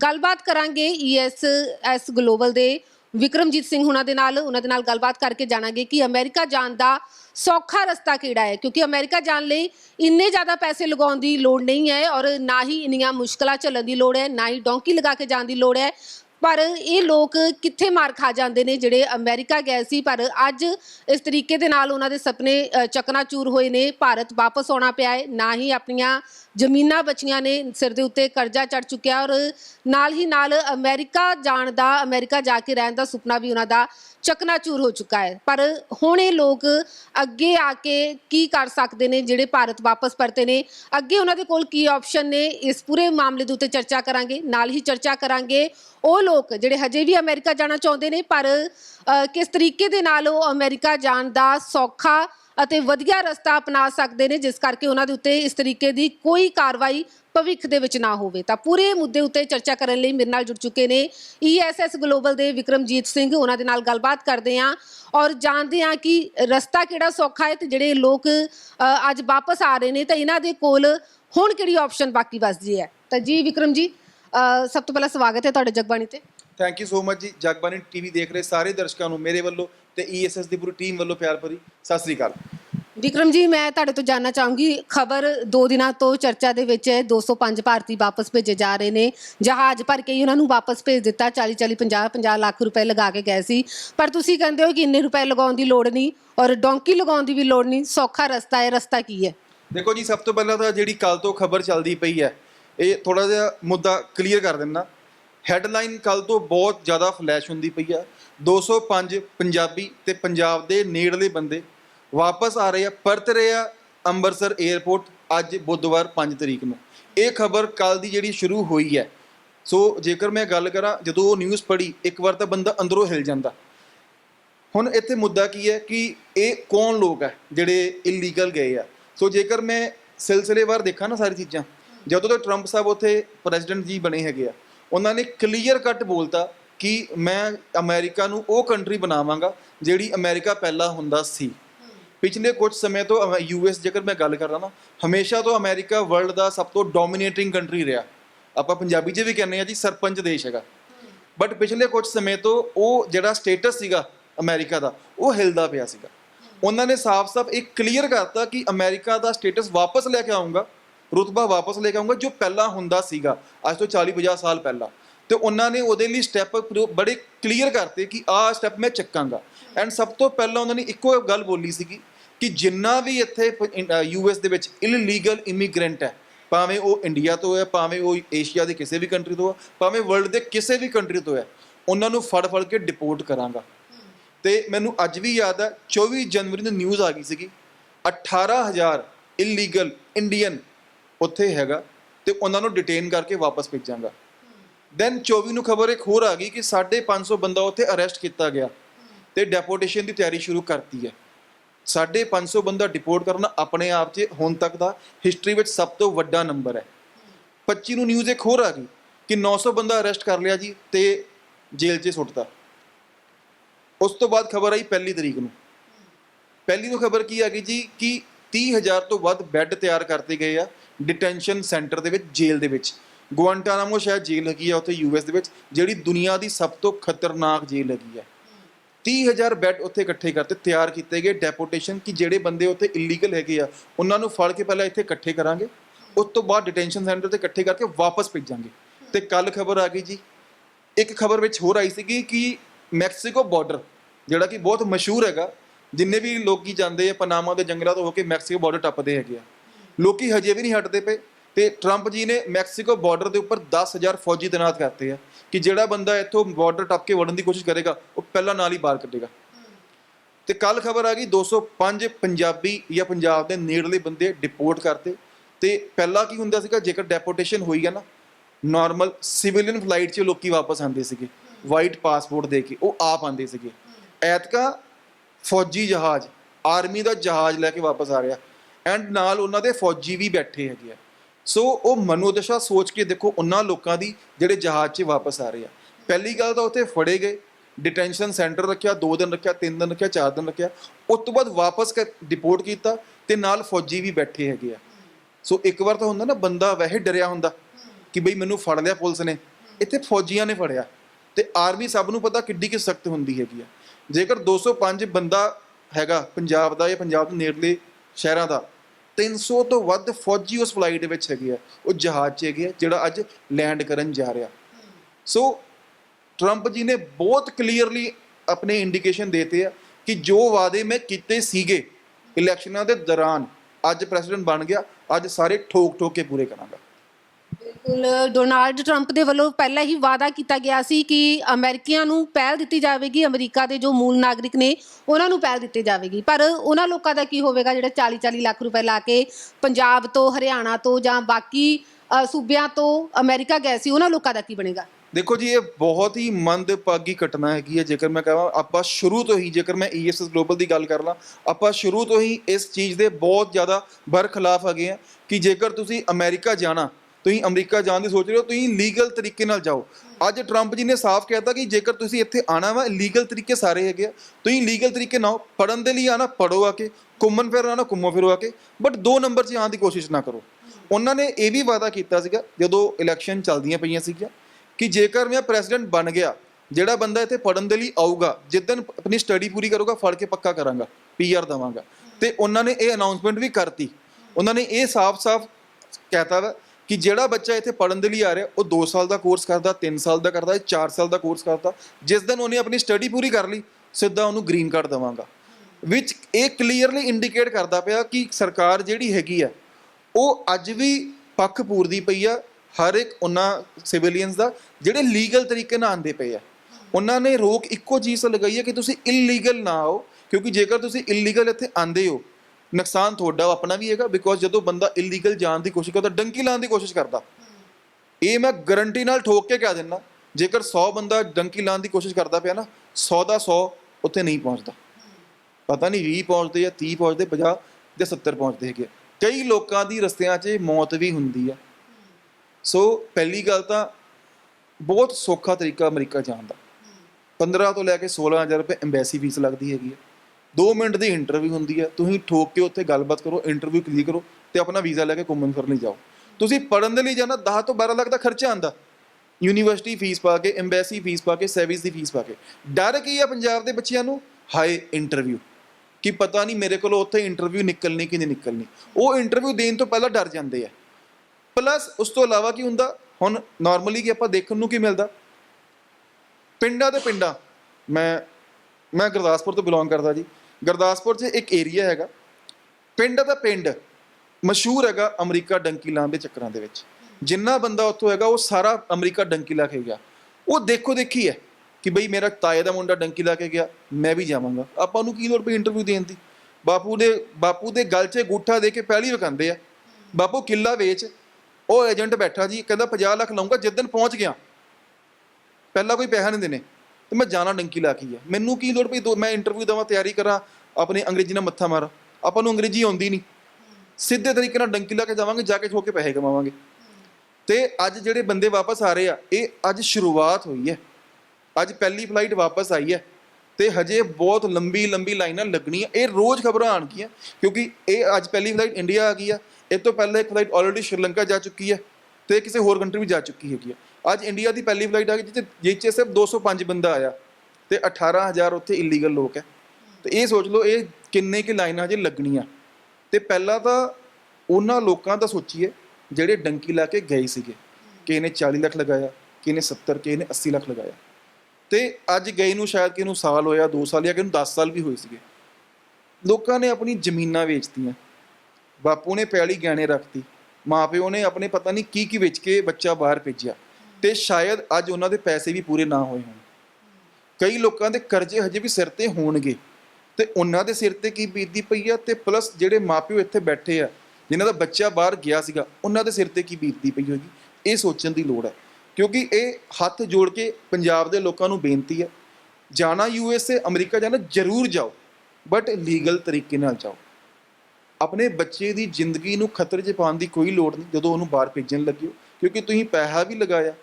B: ਗੱਲਬਾਤ ਕਰਾਂਗੇ ਈਐਸਐਸ ਗਲੋਬਲ ਦੇ ਵਿਕਰਮਜੀਤ ਸਿੰਘ ਹੁਣਾਂ ਦੇ ਨਾਲ। ਉਹਨਾਂ ਦੇ ਨਾਲ ਗੱਲਬਾਤ ਕਰਕੇ ਜਾਣਾਂਗੇ ਕਿ ਅਮਰੀਕਾ ਜਾਣ ਦਾ ਸੌਖਾ ਰਸਤਾ ਕਿਹੜਾ ਹੈ। ਕਿਉਂਕਿ ਅਮਰੀਕਾ ਜਾਣ ਲਈ ਇੰਨੇ ਜ਼ਿਆਦਾ ਪੈਸੇ ਲਗਾਉਣ ਦੀ ਲੋੜ ਨਹੀਂ ਹੈ ਔਰ ਨਾ ਹੀ ਇੰਨੀਆਂ ਮੁਸ਼ਕਲਾਂ ਝੱਲਣ ਦੀ ਲੋੜ ਹੈ, ਨਾ ਹੀ ਡੌਂਕੀ ਲਗਾ ਕੇ ਜਾਣ ਦੀ ਲੋੜ ਹੈ। ਪਰ ਇਹ ਲੋਕ ਕਿੱਥੇ ਮਾਰ ਖਾ ਜਾਂਦੇ ਨੇ ਜਿਹੜੇ ਅਮਰੀਕਾ ਗਏ ਸੀ? ਪਰ ਅੱਜ ਇਸ ਤਰੀਕੇ ਦੇ ਨਾਲ ਉਹਨਾਂ ਦੇ ਸੁਪਨੇ ਅ, ਚਕਨਾਚੂਰ ਹੋਏ ਨੇ। ਭਾਰਤ ਵਾਪਸ ਆਉਣਾ ਪਿਆ ਹੈ। ਨਾ ਹੀ ਆਪਣੀਆਂ ਜ਼ਮੀਨਾਂ ਬਚੀਆਂ ਨੇ। ਸਿਰ ਦੇ ਉੱਤੇ ਕਰਜ਼ਾ ਚੜ ਚੁੱਕਿਆ ਔਰ ਨਾਲ ਹੀ ਨਾਲ ਅਮਰੀਕਾ ਜਾਣ ਦਾ ਅਮਰੀਕਾ ਜਾ ਕੇ ਰਹਿਣ ਦਾ ਸੁਪਨਾ ਵੀ ਉਹਨਾਂ ਦਾ ਚਕਨਾਚੂਰ ਹੋ ਚੁੱਕਾ ਹੈ। ਪਰ ਹੁਣ ਇਹ ਲੋਕ ਅੱਗੇ ਆ ਕੇ ਕੀ ਕਰ ਸਕਦੇ ਨੇ, ਜਿਹੜੇ ਭਾਰਤ ਵਾਪਸ ਪਰਤੇ ਨੇ? ਅੱਗੇ ਉਹਨਾਂ ਦੇ ਕੋਲ ਕੀ ਆਪਸ਼ਨ ਨੇ? ਇਸ ਪੂਰੇ ਮਾਮਲੇ ਦੇ ਉੱਤੇ ਚਰਚਾ ਕਰਾਂਗੇ, ਨਾਲ ਹੀ ਚਰਚਾ ਕਰਾਂਗੇ। ਉਹ ਲੋਕ ਜਿਹੜੇ ਹਜੇ ਵੀ ਅਮਰੀਕਾ ਜਾਣਾ ਚਾਹੁੰਦੇ ਨੇ, ਪਰ ਕਿਸ ਤਰੀਕੇ ਦੇ ਨਾਲ ਉਹ ਅਮਰੀਕਾ ਜਾਣ ਦਾ ਸੌਖਾ ਅਤੇ ਵਧੀਆ ਰਸਤਾ ਅਪਣਾ ਸਕਦੇ ਨੇ ਜਿਸ ਕਰਕੇ ਉਹਨਾਂ ਦੇ ਉੱਤੇ ਇਸ ਤਰੀਕੇ ਦੀ ਕੋਈ ਕਾਰਵਾਈ ਭਵਿੱਖ ਦੇ ਵਿੱਚ ਨਾ ਹੋਵੇ। ਤਾਂ ਪੂਰੇ ਮੁੱਦੇ ਉੱਤੇ ਚਰਚਾ ਕਰਨ ਲਈ ਮੇਰੇ ਨਾਲ ਜੁੜ ਚੁੱਕੇ ਨੇ ਈਐਸਐਸ ਗਲੋਬਲ ਦੇ ਵਿਕਰਮਜੀਤ ਸਿੰਘ। ਉਹਨਾਂ ਦੇ ਨਾਲ ਗੱਲਬਾਤ ਕਰਦੇ ਹਾਂ ਔਰ ਜਾਣਦੇ ਹਾਂ ਕਿ ਰਸਤਾ ਕਿਹੜਾ ਸੌਖਾ ਹੈ ਤੇ ਜਿਹੜੇ ਲੋਕ ਅ, ਅੱਜ ਵਾਪਸ ਆ ਰਹੇ ਨੇ ਤਾਂ ਇਹਨਾਂ ਦੇ ਕੋਲ ਹੁਣ ਕਿਹੜੀ ਆਪਸ਼ਨ ਬਾਕੀ ਬਚਦੀ ਹੈ? ਤਾਂ ਜੀ ਵਿਕਰਮ ਜੀ ਅ, ਸਭ ਤੋਂ ਪਹਿਲਾਂ ਸਵਾਗਤ ਹੈ ਤੁਹਾਡੇ ਜਗਬਾਣੀ ਤੇ।
A: ਥੈਂਕ ਯੂ ਸੋ ਮਚ ਜੀ। ਜਗਬਾਣੀ ਟੀਵੀ ਦੇਖ ਰਹੇ ਸਾਰੇ ਦਰਸ਼ਕਾਂ ਨੂੰ ਮੇਰੇ ਵੱਲੋਂ ਤੇ ਈਐਸਐਸ ਦੀ ਪੂਰੀ ਟੀਮ ਵੱਲੋਂ ਪਿਆਰ ਭਰੀ ਸਤਿ ਸ੍ਰੀ ਅਕਾਲ।
B: ਵਿਕਰਮ ਜੀ ਮੈਂ ਤੁਹਾਡੇ ਤੋਂ ਜਾਨਣਾ ਚਾਹੂੰਗੀ ਖਬਰ ਦੋ ਦਿਨਾਂ ਤੋਂ ਚਰਚਾ ਦੇ ਵਿੱਚ ਹੈ 205 ਭਾਰਤੀ ਵਾਪਸ ਭੇਜੇ ਜਾ ਰਹੇ ਨੇ। ਜਹਾਜ਼ ਭਰ ਕੇ ਹੀ ਉਹਨਾਂ ਨੂੰ ਵਾਪਸ ਭੇਜ ਦਿੱਤਾ 40 40 50 50 ਲੱਖ ਰੁਪਏ ਲਗਾ ਕੇ ਗਏ ਸੀ। ਪਰ ਤੁਸੀਂ ਕਹਿੰਦੇ ਹੋ ਕਿ ਇੰਨੇ ਰੁਪਏ ਲਗਾਉਣ ਦੀ ਲੋੜ ਨਹੀਂ ਔਰ ਡੋਂਕੀ ਲਗਾਉਣ ਦੀ ਵੀ ਲੋੜ ਨਹੀਂ ਸੌਖਾ ਰਸਤਾ ਹੈ ਰਸਤਾ ਕੀ ਹੈ?
A: ਦੇਖੋ ਜੀ ਸਭ ਤੋਂ ਪਹਿਲਾਂ ਤਾਂ ਜਿਹੜੀ ਕੱਲ ਤੋਂ ਖਬਰ ਚੱਲਦੀ ਪਈ ਹੈ ਇਹ ਥੋੜਾ ਜਿਹਾ ਮੁੱਦਾ ਕਲੀਅਰ ਕਰ ਦਿੰਦਾ। ਹੈਡਲਾਈਨ ਕੱਲ ਤੋਂ ਬਹੁਤ ਜ਼ਿਆਦਾ ਫਲੈਸ਼ ਹੁੰਦੀ ਪਈ ਆ। 205 ਪੰਜਾਬੀ ਤੇ ਪੰਜਾਬ ਦੇ ਨੇੜਲੇ ਬੰਦੇ ਵਾਪਸ ਆ ਰਹੇ ਆ, ਪਰਤ ਰਹੇ ਆ ਅੰਮ੍ਰਿਤਸਰ 에ਅਰਪੋਰਟ ਅੱਜ ਬੁੱਧਵਾਰ 5 ਤਰੀਕ ਨੂੰ। ਇਹ ਖਬਰ ਕੱਲ ਦੀ ਜਿਹੜੀ ਸ਼ੁਰੂ ਹੋਈ ਹੈ। ਸੋ ਜੇਕਰ ਮੈਂ ਗੱਲ ਕਰਾਂ, ਜਦੋਂ ਉਹ ਨਿਊਜ਼ ਪੜ੍ਹੀ, ਇੱਕ ਵਾਰ ਤਾਂ ਬੰਦਾ ਅੰਦਰੋਂ ਹਿਲ ਜਾਂਦਾ। ਹੁਣ ਇੱਥੇ ਮੁੱਦਾ ਕੀ ਹੈ ਕਿ ਇਹ ਕੌਣ ਲੋਕ ਹੈ ਜਿਹੜੇ ਇਲੀਗਲ ਗਏ ਆ? ਸੋ ਜੇਕਰ ਮੈਂ ਸਿਲਸਿਲੇਵਾਰ ਦੇਖਾਂ ਨਾ ਸਾਰੀ ਚੀਜ਼ਾਂ, ਜਦੋਂ ਤੋਂ ਟਰੰਪ ਸਾਹਿਬ ਉੱਥੇ ਪ੍ਰੈਜ਼ੀਡੈਂਟ ਜੀ ਬਣੇ ਹੈਗੇ ਆ, ਉਹਨਾਂ ਨੇ ਕਲੀਅਰ ਕੱਟ ਬੋਲਤਾ ਕਿ ਮੈਂ ਅਮਰੀਕਾ ਨੂੰ ਉਹ ਕੰਟਰੀ ਬਣਾਵਾਂਗਾ ਜਿਹੜੀ ਅਮਰੀਕਾ ਪਹਿਲਾਂ ਹੁੰਦਾ ਸੀ। ਪਿਛਲੇ ਕੁਝ ਸਮੇਂ ਤੋਂ ਯੂਐਸ ਜੇਕਰ ਮੈਂ ਗੱਲ ਕਰਦਾ ਨਾ ਹਮੇਸ਼ਾ ਤੋਂ ਅਮਰੀਕਾ ਵਰਲਡ ਦਾ ਸਭ ਤੋਂ ਡੋਮੀਨੇਟਿੰਗ ਕੰਟਰੀ ਰਿਹਾ। ਆਪਾਂ ਪੰਜਾਬੀ 'ਚ ਵੀ ਕਹਿੰਦੇ ਆ ਜੀ, ਸਰਪੰਚ ਦੇਸ਼ ਹੈਗਾ। ਬਟ ਪਿਛਲੇ ਕੁਝ ਸਮੇਂ ਤੋਂ ਉਹ ਜਿਹੜਾ ਸਟੇਟਸ ਸੀਗਾ ਅਮਰੀਕਾ ਦਾ, ਉਹ ਹਿਲਦਾ ਪਿਆ ਸੀਗਾ। ਉਹਨਾਂ ਨੇ ਸਾਫ਼-ਸਾਫ਼ ਇੱਕ ਕਲੀਅਰ ਕਰਤਾ ਕਿ ਅਮਰੀਕਾ ਦਾ ਸਟੇਟਸ ਵਾਪਸ ਲੈ ਕੇ ਆਉਂਗਾ ਰੁਤਬਾ ਵਾਪਸ ਲੈ ਕੇ ਆਉਂਗਾ ਜੋ ਪਹਿਲਾਂ ਹੁੰਦਾ ਸੀਗਾ, ਅੱਜ ਤੋਂ 40-50 ਸਾਲ ਪਹਿਲਾਂ। ਤੇ ਉਹਨਾਂ ਨੇ ਉਹਦੇ ਲਈ ਸਟੈਪ ਬੜੇ ਕਲੀਅਰ ਕਰਤੇ ਕਿ ਆਹ ਸਟੈਪ ਮੈਂ ਚੱਕਾਂਗਾ। ਐਂਡ ਸਭ ਤੋਂ ਪਹਿਲਾਂ ਉਹਨਾਂ ਨੇ ਇੱਕੋ ਗੱਲ ਬੋਲੀ ਸੀਗੀ ਕਿ ਜਿੰਨਾ ਵੀ ਇੱਥੇ ਯੂਐਸ ਦੇ ਵਿੱਚ ਇਲੀਗਲ ਇਮੀਗ੍ਰੈਂਟ ਹੈ, ਭਾਵੇਂ ਉਹ ਇੰਡੀਆ ਤੋਂ ਹੈ, ਭਾਵੇਂ ਉਹ ਏਸ਼ੀਆ ਦੇ ਕਿਸੇ ਵੀ ਕੰਟਰੀ ਤੋਂ ਹੈ, ਭਾਵੇਂ ਵਰਲਡ ਦੇ ਕਿਸੇ ਵੀ ਕੰਟਰੀ ਤੋਂ ਹੈ, ਉਹਨਾਂ ਨੂੰ ਫੜ ਫੜ ਕੇ ਡਿਪੋਰਟ ਕਰਾਂਗਾ। ਤੇ ਮੈਨੂੰ ਅੱਜ ਵੀ ਯਾਦ ਆ 24 ਜਨਵਰੀ ਨੂੰ ਨਿਊਜ਼ ਆ ਗਈ ਸੀਗੀ 18000 ਇਲੀਗਲ ਇੰਡੀਅਨ ਉੱਥੇ ਹੈਗਾ ਤੇ ਉਹਨਾਂ ਨੂੰ ਡਿਟੇਨ ਕਰਕੇ ਵਾਪਸ ਭੇਜਾਂਗਾ। ਦੈਨ 24 ਨੂੰ ਖਬਰ ਇੱਕ ਹੋਰ ਆ ਗਈ ਕਿ 550 ਬੰਦਾ ਉੱਥੇ ਅਰੈਸਟ ਕੀਤਾ ਗਿਆ ਤੇ ਡੈਪੋਟੇਸ਼ਨ ਦੀ ਤਿਆਰੀ ਸ਼ੁਰੂ ਕਰਤੀ ਹੈ। 550 ਬੰਦਾ ਡਿਪੋਰਟ ਕਰਨਾ ਆਪਣੇ ਆਪ 'ਚ ਹੁਣ ਤੱਕ ਦਾ ਹਿਸਟਰੀ ਵਿੱਚ ਸਭ ਤੋਂ ਵੱਡਾ ਨੰਬਰ ਹੈ। 25 ਨੂੰ ਨਿਊਜ਼ ਇੱਕ ਹੋਰ ਆ ਗਈ ਕਿ 900 ਬੰਦਾ ਅਰੈਸਟ ਕਰ ਲਿਆ ਜੀ ਤੇ ਜੇਲ੍ਹ 'ਚ ਸੁੱਟਤਾ। ਉਸ ਤੋਂ ਬਾਅਦ ਖਬਰ ਆਈ ਪਹਿਲੀ ਤਰੀਕ ਨੂੰ। ਪਹਿਲੀ ਨੂੰ ਖਬਰ ਕੀ ਆ ਗਈ ਜੀ ਕਿ 30000 ਤੋਂ ਵੱਧ ਬੈੱਡ ਤਿਆਰ ਕਰਤੇ ਗਏ ਆ ਡਿਟੈਂਸ਼ਨ ਸੈਂਟਰ ਦੇ ਵਿੱਚ, ਜੇਲ੍ਹ ਦੇ ਵਿੱਚ। ਗੁਆਂਟਾਨਾਮੋ ਸ਼ਾਇਦ ਜੇਲ੍ਹ ਹੈਗੀ ਆ ਉੱਥੇ ਯੂਐਸ ਦੇ ਵਿੱਚ, ਜਿਹੜੀ ਦੁਨੀਆ ਦੀ ਸਭ ਤੋਂ ਖਤਰਨਾਕ ਜੇਲ੍ਹ ਹੈਗੀ ਆ। 30000 ਬੈੱਡ ਉੱਥੇ ਇਕੱਠੇ ਕਰਤੇ, ਤਿਆਰ ਕੀਤੇ ਗਏ ਡੈਪੋਟੇਸ਼ਨ ਕਿ ਜਿਹੜੇ ਬੰਦੇ ਉੱਥੇ ਇਲੀਗਲ ਹੈਗੇ ਆ, ਉਹਨਾਂ ਨੂੰ ਫੜ ਕੇ ਪਹਿਲਾਂ ਇੱਥੇ ਇਕੱਠੇ ਕਰਾਂਗੇ, ਉਸ ਤੋਂ ਬਾਅਦ ਡਿਟੈਂਸ਼ਨ ਸੈਂਟਰ ਤੇ ਇਕੱਠੇ ਕਰਕੇ ਵਾਪਸ ਭੇਜਾਂਗੇ। ਤੇ ਕੱਲ ਖਬਰ ਆ ਗਈ ਜੀ, ਇੱਕ ਖਬਰ ਵਿੱਚ ਹੋਰ ਆਈ ਸੀਗੀ ਕਿ ਮੈਕਸੀਕੋ ਬਾਰਡਰ ਜਿਹੜਾ ਕਿ ਬਹੁਤ ਮਸ਼ਹੂਰ ਹੈਗਾ, ਜਿੰਨੇ ਵੀ ਲੋਕੀ ਜਾਂਦੇ ਆ, ਪਨਾਮਾ ਦੇ ਜੰਗਲਾਂ ਤੋਂ ਹੋ ਕੇ ਮੈਕਸੀਕੋ ਬਾਰਡਰ ਟੱਪਦੇ ਹੈਗੇ ਆ। ਲੋਕੀ ਹਜੇ ਵੀ ਨਹੀਂ ਹਟਦੇ ਪਏ ਤੇ ਟਰੰਪ ਜੀ ਨੇ ਮੈਕਸੀਕੋ ਬਾਰਡਰ ਦੇ ਉੱਪਰ 10000 ਫੌਜੀ ਤੈਨਾਤ ਕਰਤੇ ਆ ਕਿ ਜਿਹੜਾ ਬੰਦਾ ਇੱਥੋਂ ਬਾਰਡਰ ਟੱਪ ਕੇ ਵੜਨ ਦੀ ਕੋਸ਼ਿਸ਼ ਕਰੇਗਾ, ਉਹ ਪਹਿਲਾਂ ਨਾਲ ਹੀ ਬਾਹਰ ਕੱਢੇਗਾ। ਤੇ ਕੱਲ ਖਬਰ ਆ ਗਈ 205 ਪੰਜਾਬੀ ਜਾਂ ਪੰਜਾਬ ਦੇ ਨੇੜਲੇ ਬੰਦੇ ਡਿਪੋਰਟ ਕਰਤੇ। ਤੇ ਪਹਿਲਾਂ ਕੀ ਹੁੰਦਾ ਸੀਗਾ, ਜੇਕਰ ਡੈਪੋਟੇਸ਼ਨ ਹੋਈ ਹੈ ਨਾ ਨਾਰਮਲ ਸਿਵਿਲੀਅਨ ਫਲਾਈਟ 'ਚ ਲੋਕੀ ਵਾਪਸ ਆਉਂਦੇ ਸੀਗੇ। ਵਾਈਟ ਪਾਸਪੋਰਟ ਦੇ ਕੇ, ਉਹ ਆਪ ਆਉਂਦੇ ਸੀਗੇ। ਐਤਕਾ ਫੌਜੀ ਜਹਾਜ਼ ਆਰਮੀ ਦਾ ਜਹਾਜ਼ ਲੈ ਕੇ ਵਾਪਸ ਆ ਰਿਹਾ। ਐਂਡ ਨਾਲ ਉਹਨਾਂ ਦੇ ਫੌਜੀ ਵੀ ਬੈਠੇ ਹੈਗੇ ਆ। ਸੋ ਉਹ ਮਨੋਦਸ਼ਾ ਸੋਚ ਕੇ ਦੇਖੋ ਉਹਨਾਂ ਲੋਕਾਂ ਦੀ ਜਿਹੜੇ ਜਹਾਜ਼ 'ਚ ਵਾਪਸ ਆ ਰਹੇ ਆ। ਪਹਿਲੀ ਗੱਲ ਤਾਂ ਉੱਥੇ ਫੜੇ ਗਏ ਡਿਟੈਂਸ਼ਨ ਸੈਂਟਰ ਰੱਖਿਆ 2 ਦਿਨ ਰੱਖਿਆ 3 ਦਿਨ ਰੱਖਿਆ 4 ਦਿਨ ਰੱਖਿਆ। ਉਸ ਤੋਂ ਬਾਅਦ ਵਾਪਸ ਡਿਪੋਰਟ ਕੀਤਾ ਤੇ ਨਾਲ ਫੌਜੀ ਵੀ ਬੈਠੇ ਹੈਗੇ ਆ। ਸੋ ਇੱਕ ਵਾਰ ਤਾਂ ਹੁੰਦਾ ਨਾ ਬੰਦਾ ਵੈਸੇ ਡਰਿਆ ਹੁੰਦਾ ਕਿ ਬਈ ਮੈਨੂੰ ਫੜ ਲਿਆ ਪੁਲਿਸ ਨੇ। ਇੱਥੇ ਫੌਜੀਆਂ ਨੇ ਫੜਿਆ। ਤੇ ਆਰਮੀ ਸਭ ਨੂੰ ਪਤਾ ਕਿੱਡੀ ਕਿ ਸਖਤ ਹੁੰਦੀ ਹੈਗੀ ਆ। ਜੇਕਰ 205 ਬੰਦਾ ਹੈਗਾ ਪੰਜਾਬ ਦਾ ਜਾਂ ਪੰਜਾਬ ਦੇ ਨੇੜਲੇ ਸ਼ਹਿਰਾਂ ਦਾ 300 ਤੋਂ ਵੱਧ ਫੌਜੀ ਉਸ ਫਲਾਈਟ ਦੇ ਵਿੱਚ ਹੈਗੇ ਆ। ਉਹ ਜਹਾਜ਼ 'ਚ ਹੈਗੇ ਆ, ਜਿਹੜਾ ਅੱਜ ਲੈਂਡ ਕਰਨ ਜਾ ਰਿਹਾ। ਸੋ ਟਰੰਪ ਜੀ ਨੇ ਬਹੁਤ ਕਲੀਅਰਲੀ ਆਪਣੇ ਇੰਡੀਕੇਸ਼ਨ ਦੇਤੇ ਆ ਕਿ ਜੋ ਵਾਅਦੇ ਮੈਂ ਕੀਤੇ ਸੀਗੇ ਇਲੈਕਸ਼ਨਾਂ ਦੇ ਦੌਰਾਨ, ਅੱਜ ਪ੍ਰੈਜ਼ੀਡੈਂਟ ਬਣ ਗਿਆ, ਅੱਜ ਸਾਰੇ ਠੋਕ ਠੋਕ ਕੇ ਪੂਰੇ ਕਰਾਂਗਾ।
B: ਬਿਲਕੁਲ ਡੋਨਾਲਡ ਟਰੰਪ ਦੇ ਵੱਲੋਂ ਪਹਿਲਾਂ ਹੀ ਵਾਅਦਾ ਕੀਤਾ ਗਿਆ ਸੀ ਕਿ ਅਮਰੀਕੀਆਂ ਨੂੰ ਪਹਿਲ ਦਿੱਤੀ ਜਾਵੇਗੀ, ਅਮਰੀਕਾ ਦੇ ਜੋ ਮੂਲ ਨਾਗਰਿਕ ਨੇ, ਉਹਨਾਂ ਨੂੰ ਪਹਿਲ ਦਿੱਤੀ ਜਾਵੇਗੀ। ਪਰ ਉਹਨਾਂ ਲੋਕਾਂ ਦਾ ਕੀ ਹੋਵੇਗਾ, ਜਿਹੜੇ 40 40 ਲੱਖ ਰੁਪਏ ਲਾ ਕੇ ਪੰਜਾਬ ਤੋਂ, ਹਰਿਆਣਾ ਤੋਂ ਜਾਂ ਬਾਕੀ ਸੂਬਿਆਂ ਤੋਂ ਅਮਰੀਕਾ ਗਏ ਸੀ, ਉਹਨਾਂ ਲੋਕਾਂ ਦਾ ਕੀ ਬਣੇਗਾ?
A: ਦੇਖੋ ਜੀ, ਇਹ ਬਹੁਤ ਹੀ ਮੰਦਭਾਗੀ ਘਟਨਾ ਹੈਗੀ ਹੈ। ਜੇਕਰ ਮੈਂ ਕਹਾਂ, ਆਪਾਂ ਸ਼ੁਰੂ ਤੋਂ ਹੀ, ਜੇਕਰ ਮੈਂ ESS ਗਲੋਬਲ ਦੀ ਗੱਲ ਕਰ ਲਾਂ, ਆਪਾਂ ਸ਼ੁਰੂ ਤੋਂ ਹੀ ਇਸ ਚੀਜ਼ ਦੇ ਬਹੁਤ ਜ਼ਿਆਦਾ ਬਰਖਲਾਫ ਹੈਗੇ ਆ ਕਿ ਜੇਕਰ ਤੁਸੀਂ ਅਮਰੀਕਾ ਜਾਣਾ ਤੁਸੀਂ ਅਮਰੀਕਾ ਜਾਣ ਦੀ ਸੋਚ ਰਹੇ ਹੋ, ਤੁਸੀਂ ਲੀਗਲ ਤਰੀਕੇ ਨਾਲ ਜਾਓ। ਅੱਜ ਟਰੰਪ ਜੀ ਨੇ ਸਾਫ਼ ਕਹਿਤਾ ਕਿ ਜੇਕਰ ਤੁਸੀਂ ਇੱਥੇ ਆਣਾ ਵਾ ਲੀਗਲ ਤਰੀਕੇ ਸਾਰੇ ਹੈਗੇ ਆ। ਤੁਸੀਂ ਲੀਗਲ ਤਰੀਕੇ ਨਾਲ ਪੜਨ ਦੇ ਲਈ ਆਣਾ ਪੜੋ ਆ ਕੇ। ਘੁੰਮਣ ਫਿਰਨ ਆਣਾ ਘੁੰਮੋ ਫਿਰੋ ਆ ਕੇ। ਬਟ ਦੋ ਨੰਬਰ 'ਚ ਆਉਣ ਦੀ ਕੋਸ਼ਿਸ਼ ਨਾ ਕਰੋ। ਉਹਨਾਂ ਨੇ ਇਹ ਵੀ ਵਾਅਦਾ ਕੀਤਾ ਸੀਗਾ, ਜਦੋਂ ਇਲੈਕਸ਼ਨ ਚੱਲਦੀਆਂ ਪਈਆਂ ਸੀਗੀਆਂ, ਕਿ ਜੇਕਰ ਮੈਂ ਪ੍ਰੈਜ਼ੀਡੈਂਟ ਬਣ ਗਿਆ, ਜਿਹੜਾ ਬੰਦਾ ਇੱਥੇ ਪੜਨ ਦੇ ਲਈ ਆਊਗਾ ਜਿੱਦਨ ਆਪਣੀ ਸਟੱਡੀ ਪੂਰੀ ਕਰੂਗਾ, ਫੜ ਕੇ ਪੱਕਾ ਕਰਾਂਗਾ ਪੀਆਰ ਦਵਾਂਗਾ। ਤੇ ਉਹਨਾਂ ਨੇ ਇਹ ਅਨਾਉਂਸਮੈਂਟ ਵੀ ਕਰਤੀ। ਉਹਨਾਂ ਨੇ ਇਹ ਸਾਫ਼-ਸਾਫ਼ ਕਹਿਤਾ ਵਾ ਕਿ ਜਿਹੜਾ ਬੱਚਾ ਇੱਥੇ ਪੜਨ ਦੇ ਲਈ ਆ ਰਿਹਾ, ਉਹ 2 ਸਾਲ ਦਾ ਕੋਰਸ ਕਰਦਾ 3 ਸਾਲ ਦਾ ਕਰਦਾ 4 ਸਾਲ ਦਾ ਕੋਰਸ ਕਰਦਾ, ਜਿਸ ਦਿਨ ਉਹਨੇ ਆਪਣੀ ਸਟੱਡੀ ਪੂਰੀ ਕਰ ਲਈ, ਸਿੱਧਾ ਉਹਨੂੰ ਗ੍ਰੀਨ ਕਾਰਡ ਦਵਾਂਗਾ। ਵਿੱਚ ਇਹ ਕਲੀਅਰਲੀ ਇੰਡੀਕੇਟ ਕਰਦਾ ਪਿਆ ਕਿ ਸਰਕਾਰ ਜਿਹੜੀ ਹੈਗੀ ਆ, ਉਹ ਅੱਜ ਵੀ ਪੱਖ ਪੂਰਦੀ ਪਈ ਆ, ਹਰ ਇੱਕ ਉਹਨਾਂ ਸਿਵਿਲੀਅਨਸ ਦਾ, ਜਿਹੜੇ ਲੀਗਲ ਤਰੀਕੇ ਨਾਲ ਆਂਦੇ ਪਏ ਆ। ਉਹਨਾਂ ਨੇ ਰੋਕ ਇੱਕੋ ਚੀਜ਼ ਤੇ ਲਗਾਈ ਹੈ ਕਿ ਤੁਸੀਂ ਇਲੀਗਲ ਨਾ ਆਓ, ਕਿਉਂਕਿ ਜੇਕਰ ਤੁਸੀਂ ਇਲੀਗਲ ਇੱਥੇ ਆਂਦੇ ਹੋ ਨੁਕਸਾਨ ਤੁਹਾਡਾ ਆਪਣਾ ਵੀ ਹੈਗਾ ਬਿਕੋਜ਼ ਜਦੋਂ ਬੰਦਾ ਇਲੀਗਲ ਜਾਣ ਦੀ ਕੋਸ਼ਿਸ਼ ਕਰਦਾ ਡੰਕੀ ਲਾਉਣ ਦੀ ਕੋਸ਼ਿਸ਼ ਕਰਦਾ। ਇਹ ਮੈਂ ਗਾਰੰਟੀ ਨਾਲ ਠੋਕ ਕੇ ਕਹਿ ਦਿੰਦਾ ਜੇਕਰ 100 ਬੰਦਾ ਡੰਕੀ ਲਾਉਣ ਦੀ ਕੋਸ਼ਿਸ਼ ਕਰਦਾ ਪਿਆ ਨਾ 100 ਦਾ 100 ਉੱਥੇ ਨਹੀਂ ਪਹੁੰਚਦਾ। ਪਤਾ ਨਹੀਂ 20 ਪਹੁੰਚਦੇ ਆ 30 ਪਹੁੰਚਦੇ 50 ਜਾਂ 70 ਪਹੁੰਚਦੇ ਹੈਗੇ। ਕਈ ਲੋਕਾਂ ਦੀ ਰਸਤਿਆਂ 'ਚ ਮੌਤ ਵੀ ਹੁੰਦੀ ਆ। ਸੋ ਪਹਿਲੀ ਗੱਲ ਤਾਂ ਬਹੁਤ ਸੌਖਾ ਤਰੀਕਾ ਅਮਰੀਕਾ ਜਾਣ ਦਾ। 15 ਤੋਂ ਲੈ ਕੇ 16000 ਰੁਪਏ ਐਮਬੈਸੀ ਫੀਸ ਲੱਗਦੀ ਹੈਗੀ ਹੈ 2 ਮਿੰਟ ਦੀ ਇੰਟਰਵਿਊ ਹੁੰਦੀ ਹੈ, ਤੁਸੀਂ ਠੋਕ ਕੇ ਉੱਥੇ ਗੱਲਬਾਤ ਕਰੋ ਇੰਟਰਵਿਊ ਕਲੀਅਰ ਕਰੋ ਤੇ ਆਪਣਾ ਵੀਜ਼ਾ ਲੈ ਕੇ ਘੁੰਮਣ ਫਿਰਨ ਲਈ ਜਾਓ। ਤੁਸੀਂ ਪੜਨ ਦੇ ਲਈ ਜਾਣਾ 10 ਤੋਂ 12 ਲੱਖ ਦਾ ਖਰਚਾ ਆਂਦਾ ਯੂਨੀਵਰਸਿਟੀ ਫੀਸ ਪਾ ਕੇ ਐਮਬੈਸੀ ਫੀਸ ਪਾ ਕੇ ਸਰਵਿਸ ਦੀ ਫੀਸ ਪਾ ਕੇ। ਡਰ ਕੀ ਆ ਪੰਜਾਬ ਦੇ ਬੱਚਿਆਂ ਨੂੰ? ਹਾਏ ਇੰਟਰਵਿਊ ਕਿ ਪਤਾ ਨਹੀਂ ਮੇਰੇ ਕੋਲ ਉੱਥੇ ਇੰਟਰਵਿਊ ਨਿਕਲਣੀ ਕਿ ਨਹੀਂ ਨਿਕਲਣੀ। ਉਹ ਇੰਟਰਵਿਊ ਦੇਣ ਤੋਂ ਪਹਿਲਾਂ ਡਰ ਜਾਂਦੇ ਆ। ਪਲੱਸ ਉਸ ਤੋਂ ਇਲਾਵਾ ਕੀ ਹੁੰਦਾ? ਹੁਣ ਨਾਰਮਲੀ ਕੀ ਆਪਾਂ ਦੇਖਣ ਨੂੰ ਕੀ ਮਿਲਦਾ? ਪਿੰਡਾਂ ਦੇ ਪਿੰਡਾਂ। ਮੈਂ ਮੈਂ ਗੁਰਦਾਸਪੁਰ ਤੋਂ ਬਿਲੋਂਗ ਕਰਦਾ ਜੀ। ਗੁਰਦਾਸਪੁਰ 'ਚ ਇੱਕ ਏਰੀਆ ਹੈਗਾ। ਪਿੰਡ ਦਾ ਪਿੰਡ ਮਸ਼ਹੂਰ ਹੈਗਾ ਅਮਰੀਕਾ ਡੰਕੀ ਲਾਉਣ ਦੇ ਚੱਕਰਾਂ ਦੇ ਵਿੱਚ। ਜਿੰਨਾ ਬੰਦਾ ਉੱਥੋਂ ਹੈਗਾ, ਉਹ ਸਾਰਾ ਅਮਰੀਕਾ ਡੰਕੀ ਲਾ ਕੇ ਗਿਆ। ਉਹ ਦੇਖੋ ਦੇਖੀ ਹੈ ਕਿ ਬਈ ਮੇਰਾ ਤਾਏ ਦਾ ਮੁੰਡਾ ਡੰਕੀ ਲਾ ਕੇ ਗਿਆ, ਮੈਂ ਵੀ ਜਾਵਾਂਗਾ। ਆਪਾਂ ਨੂੰ ਕੀ ਲੋੜ ਪਈ ਇੰਟਰਵਿਊ ਦੇਣ ਦੀ? ਬਾਪੂ ਦੇ ਬਾਪੂ ਦੇ ਗਲ 'ਚ ਗੂਠਾ ਦੇ ਕੇ ਪਹਿਲੀ ਵਿਕਾਉਂਦੇ ਆ। ਬਾਪੂ ਕਿੱਲਾ ਵੇਚ, ਉਹ ਏਜੰਟ ਬੈਠਾ ਜੀ, ਕਹਿੰਦਾ 50 ਲੱਖ ਲਵਾਂਗਾ ਜਿਸ ਪਹੁੰਚ ਗਿਆ। ਪਹਿਲਾਂ ਕੋਈ ਪੈਸਾ ਨਹੀਂ ਦੇਣੇ ਤੇ ਮੈਂ ਜਾਣਾ ਡੰਕੀ ਲਾ ਕੇ ਆ। ਮੈਨੂੰ ਕੀ ਲੋੜ ਪਈ ਦੋ- ਮੈਂ ਇੰਟਰਵਿਊ ਦਵਾਂ, ਤਿਆਰੀ ਕਰਾਂ, ਆਪਣੇ ਅੰਗਰੇਜ਼ੀ ਨਾਲ ਮੱਥਾ ਮਾਰਾਂ। ਆਪਾਂ ਨੂੰ ਅੰਗਰੇਜ਼ੀ ਆਉਂਦੀ ਨਹੀਂ। ਸਿੱਧੇ ਤਰੀਕੇ ਨਾਲ ਡੰਕੀ ਲਾ ਕੇ ਜਾਵਾਂਗੇ, ਜਾ ਕੇ ਠੋਕ ਕੇ ਪੈਸੇ ਕਮਾਵਾਂਗੇ। ਤੇ ਅੱਜ ਜਿਹੜੇ ਬੰਦੇ ਵਾਪਸ ਆ ਰਹੇ ਆ, ਇਹ ਅੱਜ ਸ਼ੁਰੂਆਤ ਹੋਈ ਹੈ। ਅੱਜ ਪਹਿਲੀ ਫਲਾਈਟ ਵਾਪਸ ਆਈ ਹੈ। ਤੇ ਹਜੇ ਬਹੁਤ ਲੰਬੀ ਲੰਬੀ ਲਾਈਨਾਂ ਲੱਗਣੀਆਂ। ਇਹ ਰੋਜ਼ ਖਬਰਾਂ ਆਣਗੀਆਂ ਕਿਉਂਕਿ ਇਹ ਅੱਜ ਪਹਿਲੀ ਫਲਾਈਟ ਇੰਡੀਆ ਆ ਗਈ ਆ। ਇਹ ਤੋਂ ਪਹਿਲਾਂ ਇੱਕ ਫਲਾਈਟ ਆਲਰੇਡੀ ਸ਼੍ਰੀਲੰਕਾ ਜਾ ਚੁੱਕੀ ਹੈ ਤੇ ਕਿਸੇ ਹੋਰ ਕੰਟਰੀ ਵੀ ਜਾ ਚੁੱਕੀ ਹੈਗੀ ਆ। ਅੱਜ ਇੰਡੀਆ ਦੀ ਪਹਿਲੀ ਫਲਾਈਟ ਆ ਗਈ ਜਿੱਥੇ ਜਿੱਥੇ ਸਿਰਫ 205 ਬੰਦਾ ਆਇਆ ਤੇ 18000 ਉੱਥੇ ਇਲੀਗਲ ਲੋਕ ਹੈ। ਤੇ ਇਹ ਸੋਚ ਲਓ, ਇਹ ਕਿੰਨੇ ਕਿ ਲਾਈਨਾਂ ਹਜੇ ਲੱਗਣੀਆਂ। ਤੇ ਪਹਿਲਾਂ ਤਾਂ ਉਹਨਾਂ ਲੋਕਾਂ ਦਾ ਸੋਚੀਏ ਜਿਹੜੇ ਡੰਕੀ ਲਾ ਕੇ ਗਏ ਸੀਗੇ। ਕਿ ਇਹਨੇ 40 ਲੱਖ ਲਗਾਇਆ, ਕਿ ਇਹਨੇ 70 ਕਿ ਇਹਨੇ 80 ਲੱਖ ਲਗਾਇਆ। ਤੇ ਅੱਜ ਗਏ ਨੂੰ ਸ਼ਾਇਦ ਕਿ ਇਹਨੂੰ ਸਾਲ ਹੋਇਆ 2 ਸਾਲ ਜਾਂ ਕਿ ਇਹਨੂੰ 10 ਸਾਲ ਵੀ ਹੋਏ ਸੀਗੇ। ਲੋਕਾਂ ਨੇ ਆਪਣੀ ਜ਼ਮੀਨਾਂ ਵੇਚਤੀਆਂ। ਬਾਪੂ ਨੇ ਪੈਲੀ ਗਹਿਣੇ ਰੱਖਤੀ। ਮਾਪਿਓ ਨੇ ਆਪਣੇ ਪਤਾ ਨਹੀਂ ਕੀ ਕੀ ਵੇਚ ਕੇ ਬੱਚਾ ਬਾਹਰ ਭੇਜਿਆ। ਤੇ ਸ਼ਾਇਦ ਅੱਜ ਉਹਨਾਂ ਦੇ ਪੈਸੇ ਵੀ ਪੂਰੇ ਨਾ ਹੋਏ ਹੋਣ। ਕਈ ਲੋਕਾਂ ਦੇ ਕਰਜ਼ੇ ਹਜੇ ਵੀ ਸਿਰ ਤੇ ਹੋਣਗੇ। ਤੇ ਉਹਨਾਂ ਦੇ ਸਿਰ ਤੇ ਕੀ ਬੀਤਦੀ ਪਈ ਆ ਤੇ ਪਲੱਸ ਜਿਹੜੇ ਮਾਪਿਓ ਇੱਥੇ ਬੈਠੇ ਆ, ਜਿਨ੍ਹਾਂ ਦਾ ਬੱਚਾ ਬਾਹਰ ਗਿਆ ਸੀਗਾ, ਉਹਨਾਂ ਦੇ ਸਿਰ ਤੇ ਕੀ ਬੀਤਦੀ ਪਈ ਹੋਗੀ ਇਹ ਸੋਚਣ ਦੀ ਲੋੜ ਹੈ ਕਿਉਂਕਿ ਇਹ ਹੱਥ ਜੋੜ ਕੇ ਪੰਜਾਬ ਦੇ ਲੋਕਾਂ ਨੂੰ ਬੇਨਤੀ ਹੈ ਜਾਣਾ ਯੂਐਸਏ ਅਮਰੀਕਾ ਜਾਣਾ ਜ਼ਰੂਰ ਜਾਓ, ਬਟ ਲੀਗਲ ਤਰੀਕੇ ਨਾਲ ਜਾਓ। ਆਪਣੇ ਬੱਚੇ ਦੀ ਜ਼ਿੰਦਗੀ ਨੂੰ ਖਤਰੇ 'ਚ ਪਾਉਣ ਦੀ ਕੋਈ ਲੋੜ ਨਹੀਂ, ਜਦੋਂ ਉਹਨੂੰ ਬਾਹਰ ਭੇਜਣ ਲੱਗੇ ਹੋ ਕਿਉਂਕਿ ਤੁਸੀਂ ਪੈਸਾ ਵੀ ਲਗਾਇਆ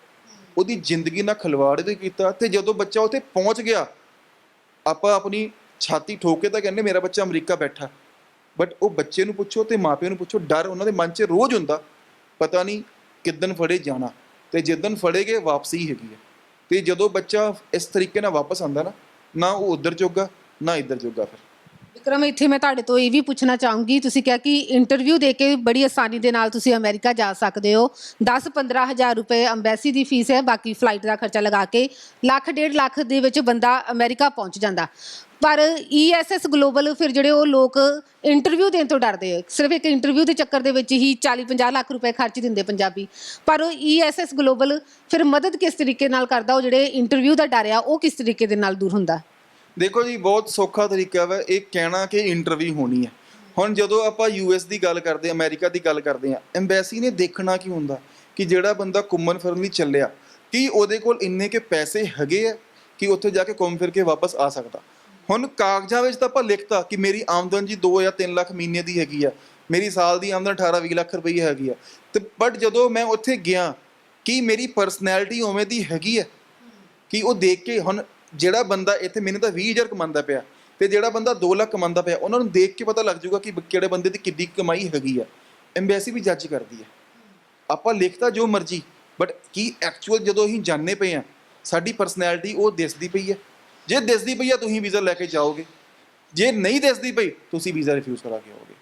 A: ਉਹਦੀ ਜ਼ਿੰਦਗੀ ਨਾਲ ਖਿਲਵਾੜ ਵੀ ਕੀਤਾ ਤੇ ਜਦੋਂ ਬੱਚਾ ਉੱਥੇ ਪਹੁੰਚ ਗਿਆ, ਆਪਾਂ ਆਪਣੀ ਛਾਤੀ ਠੋਕ ਕੇ ਤਾਂ ਕਹਿੰਦੇ ਮੇਰਾ ਬੱਚਾ ਅਮਰੀਕਾ ਬੈਠਾ। ਬਟ ਉਹ ਬੱਚੇ ਨੂੰ ਪੁੱਛੋ ਤੇ ਮਾਪਿਆਂ ਨੂੰ ਪੁੱਛੋ, ਡਰ ਉਹਨਾਂ ਦੇ ਮਨ 'ਚ ਰੋਜ਼ ਹੁੰਦਾ, ਪਤਾ ਨਹੀਂ ਕਿੱਦਣ ਫੜੇ ਜਾਣਾ। ਤੇ ਜਿੱਦਣ ਫੜੇਗੇ ਵਾਪਸੀ ਹੈਗੀ ਹੈ ਤੇ ਜਦੋਂ ਬੱਚਾ ਇਸ ਤਰੀਕੇ ਨਾਲ ਵਾਪਸ ਆਉਂਦਾ ਨਾ ਨਾ ਉਹ ਉਧਰ ਜੋਗਾ, ਨਾ ਇੱਧਰ ਜੋਗਾ ਫਿਰ।
B: ਵਿਕਰਮ, ਇੱਥੇ ਮੈਂ ਤੁਹਾਡੇ ਤੋਂ ਇਹ ਵੀ ਪੁੱਛਣਾ ਚਾਹੂੰਗੀ, ਤੁਸੀਂ ਕਿਹਾ ਕਿ ਇੰਟਰਵਿਊ ਦੇ ਕੇ ਬੜੀ ਆਸਾਨੀ ਦੇ ਨਾਲ ਤੁਸੀਂ ਅਮਰੀਕਾ ਜਾ ਸਕਦੇ ਹੋ। 10-15 ਹਜ਼ਾਰ ਰੁਪਏ ਅੰਬੈਸੀ ਦੀ ਫੀਸ ਹੈ, ਬਾਕੀ ਫਲਾਈਟ ਦਾ ਖਰਚਾ ਲਗਾ ਕੇ ਲੱਖ, ਡੇਢ ਲੱਖ ਦੇ ਵਿੱਚ ਬੰਦਾ ਅਮਰੀਕਾ ਪਹੁੰਚ ਜਾਂਦਾ। ਪਰ ESS ਗਲੋਬਲ ਫਿਰ ਜਿਹੜੇ ਉਹ ਲੋਕ ਇੰਟਰਵਿਊ ਦੇਣ ਤੋਂ ਡਰਦੇ ਆ। ਸਿਰਫ ਇੱਕ ਇੰਟਰਵਿਊ ਦੇ ਚੱਕਰ ਦੇ ਵਿੱਚ ਹੀ 40-50 ਲੱਖ ਰੁਪਏ ਖਰਚ ਦਿੰਦੇ ਪੰਜਾਬੀ। ਪਰ ਉਹ ESS ਗਲੋਬਲ ਫਿਰ ਮਦਦ ਕਿਸ ਤਰੀਕੇ ਨਾਲ ਕਰਦਾ? ਉਹ ਜਿਹੜੇ ਇੰਟਰਵਿਊ ਦਾ ਡਰ ਆ, ਉਹ ਕਿਸ ਤਰੀਕੇ ਦੇ ਨਾਲ ਦੂਰ ਹੁੰਦਾ?
A: ਦੇਖੋ ਜੀ, ਬਹੁਤ ਸੌਖਾ ਤਰੀਕਾ ਵਾ ਇਹ ਕਹਿਣਾ ਕਿ ਇੰਟਰਵਿਊ ਹੋਣੀ ਹੈ ਹੁਣ ਜਦੋਂ ਆਪਾਂ ਯੂਐਸ ਦੀ ਗੱਲ ਕਰਦੇ ਹਾਂ ਅਮਰੀਕਾ ਦੀ ਗੱਲ ਕਰਦੇ ਹਾਂ ਐਮਬੈਸੀ ਨੇ ਦੇਖਣਾ ਕੀ ਹੁੰਦਾ ਕਿ ਜਿਹੜਾ ਬੰਦਾ ਘੁੰਮਣ ਫਿਰਨ ਲਈ ਚੱਲਿਆ, ਕੀ ਉਹਦੇ ਕੋਲ ਇੰਨੇ ਕੇ ਪੈਸੇ ਹੈਗੇ ਆ ਕਿ ਉੱਥੇ ਜਾ ਕੇ ਘੁੰਮ ਫਿਰ ਕੇ ਵਾਪਸ ਆ ਸਕਦਾ? ਹੁਣ ਕਾਗਜ਼ਾਂ ਵਿੱਚ ਤਾਂ ਆਪਾਂ ਲਿਖਤਾ ਕਿ ਮੇਰੀ ਆਮਦਨ ਜੀ 2 ਜਾਂ 3 ਲੱਖ ਮਹੀਨੇ ਦੀ ਹੈਗੀ ਆ, ਮੇਰੀ ਸਾਲ ਦੀ ਆਮਦਨ 18 20 ਲੱਖ ਰੁਪਏ ਹੈਗੀ ਆ। ਤੇ ਬਟ ਜਦੋਂ ਮੈਂ ਉੱਥੇ ਗਿਆ, ਕੀ ਮੇਰੀ ਪਰਸਨੈਲਿਟੀ ਉਵੇਂ ਦੀ ਹੈਗੀ ਆ? ਕਿ ਉਹ ਦੇਖ ਕੇ ਹੁਣ ਜਿਹੜਾ ਬੰਦਾ ਇੱਥੇ ਮੈਨੂੰ ਤਾਂ 20000 ਕਮਾਉਂਦਾ ਪਿਆ ਤੇ ਜਿਹੜਾ ਬੰਦਾ 2 ਲੱਖ ਕਮਾਉਂਦਾ ਪਿਆ, ਉਹਨਾਂ ਨੂੰ ਦੇਖ ਕੇ ਪਤਾ ਲੱਗ ਜਾਊਗਾ ਕਿ ਕਿਹੜੇ ਬੰਦੇ ਦੀ ਕਿੰਨੀ ਕਮਾਈ ਹੈਗੀ ਆ। ਐਮਬੈਸੀ ਵੀ ਜੱਜ ਕਰਦੀ ਹੈ ਆਪਾਂ ਲਿਖਤਾ ਜੋ ਮਰਜ਼ੀ ਬਟ ਕੀ ਐਕਚੁਅਲ ਜਦੋਂ ਅਸੀਂ ਜਾਣਨੇ ਪਏ ਆ, ਸਾਡੀ ਪਰਸਨੈਲਿਟੀ ਉਹ ਦਿਸਦੀ ਪਈ ਹੈ ਜੇ ਦਿਸਦੀ ਪਈ ਆ, ਤੁਸੀਂ ਵੀਜ਼ਾ ਲੈ ਕੇ ਜਾਓਗੇ। ਜੇ ਨਹੀਂ ਦਿਸਦੀ ਪਈ, ਤੁਸੀਂ ਵੀਜ਼ਾ ਰਿਫਿਊਜ਼ ਕਰਾ ਕੇ ਆਓਗੇ।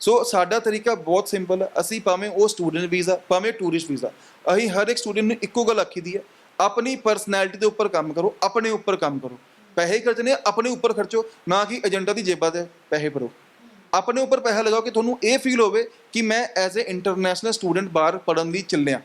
A: ਸੋ ਸਾਡਾ ਤਰੀਕਾ ਬਹੁਤ ਸਿੰਪਲ ਹੈ ਅਸੀਂ ਭਾਵੇਂ ਉਹ ਸਟੂਡੈਂਟ ਵੀਜ਼ਾ, ਭਾਵੇਂ ਟੂਰਿਸਟ ਵੀਜ਼ਾ, ਅਸੀਂ ਹਰ ਇੱਕ ਸਟੂਡੈਂਟ ਨੂੰ ਇੱਕੋ ਗੱਲ ਆਖੀ ਦੀ ਹੈ ਆਪਣੀ ਪਰਸਨੈਲਿਟੀ ਦੇ ਉੱਪਰ ਕੰਮ ਕਰੋ, ਆਪਣੇ ਉੱਪਰ ਕੰਮ ਕਰੋ। ਪੈਸੇ ਖਰਚਣੇ ਆਪਣੇ ਉੱਪਰ ਖਰਚੋ, ਨਾ ਕਿ ਏਜੰਟਾਂ ਦੀ ਜੇਬਾਂ ਤੇ ਪੈਸੇ ਭਰੋ। ਆਪਣੇ ਉੱਪਰ ਪੈਸਾ ਲਗਾਓ ਕਿ ਤੁਹਾਨੂੰ ਇਹ ਫੀਲ ਹੋਵੇ ਕਿ ਮੈਂ ਐਜ਼ ਅ ਇੰਟਰਨੈਸ਼ਨਲ ਸਟੂਡੈਂਟ ਬਾਹਰ ਪੜਨ ਲਈ ਚੱਲਿਆ।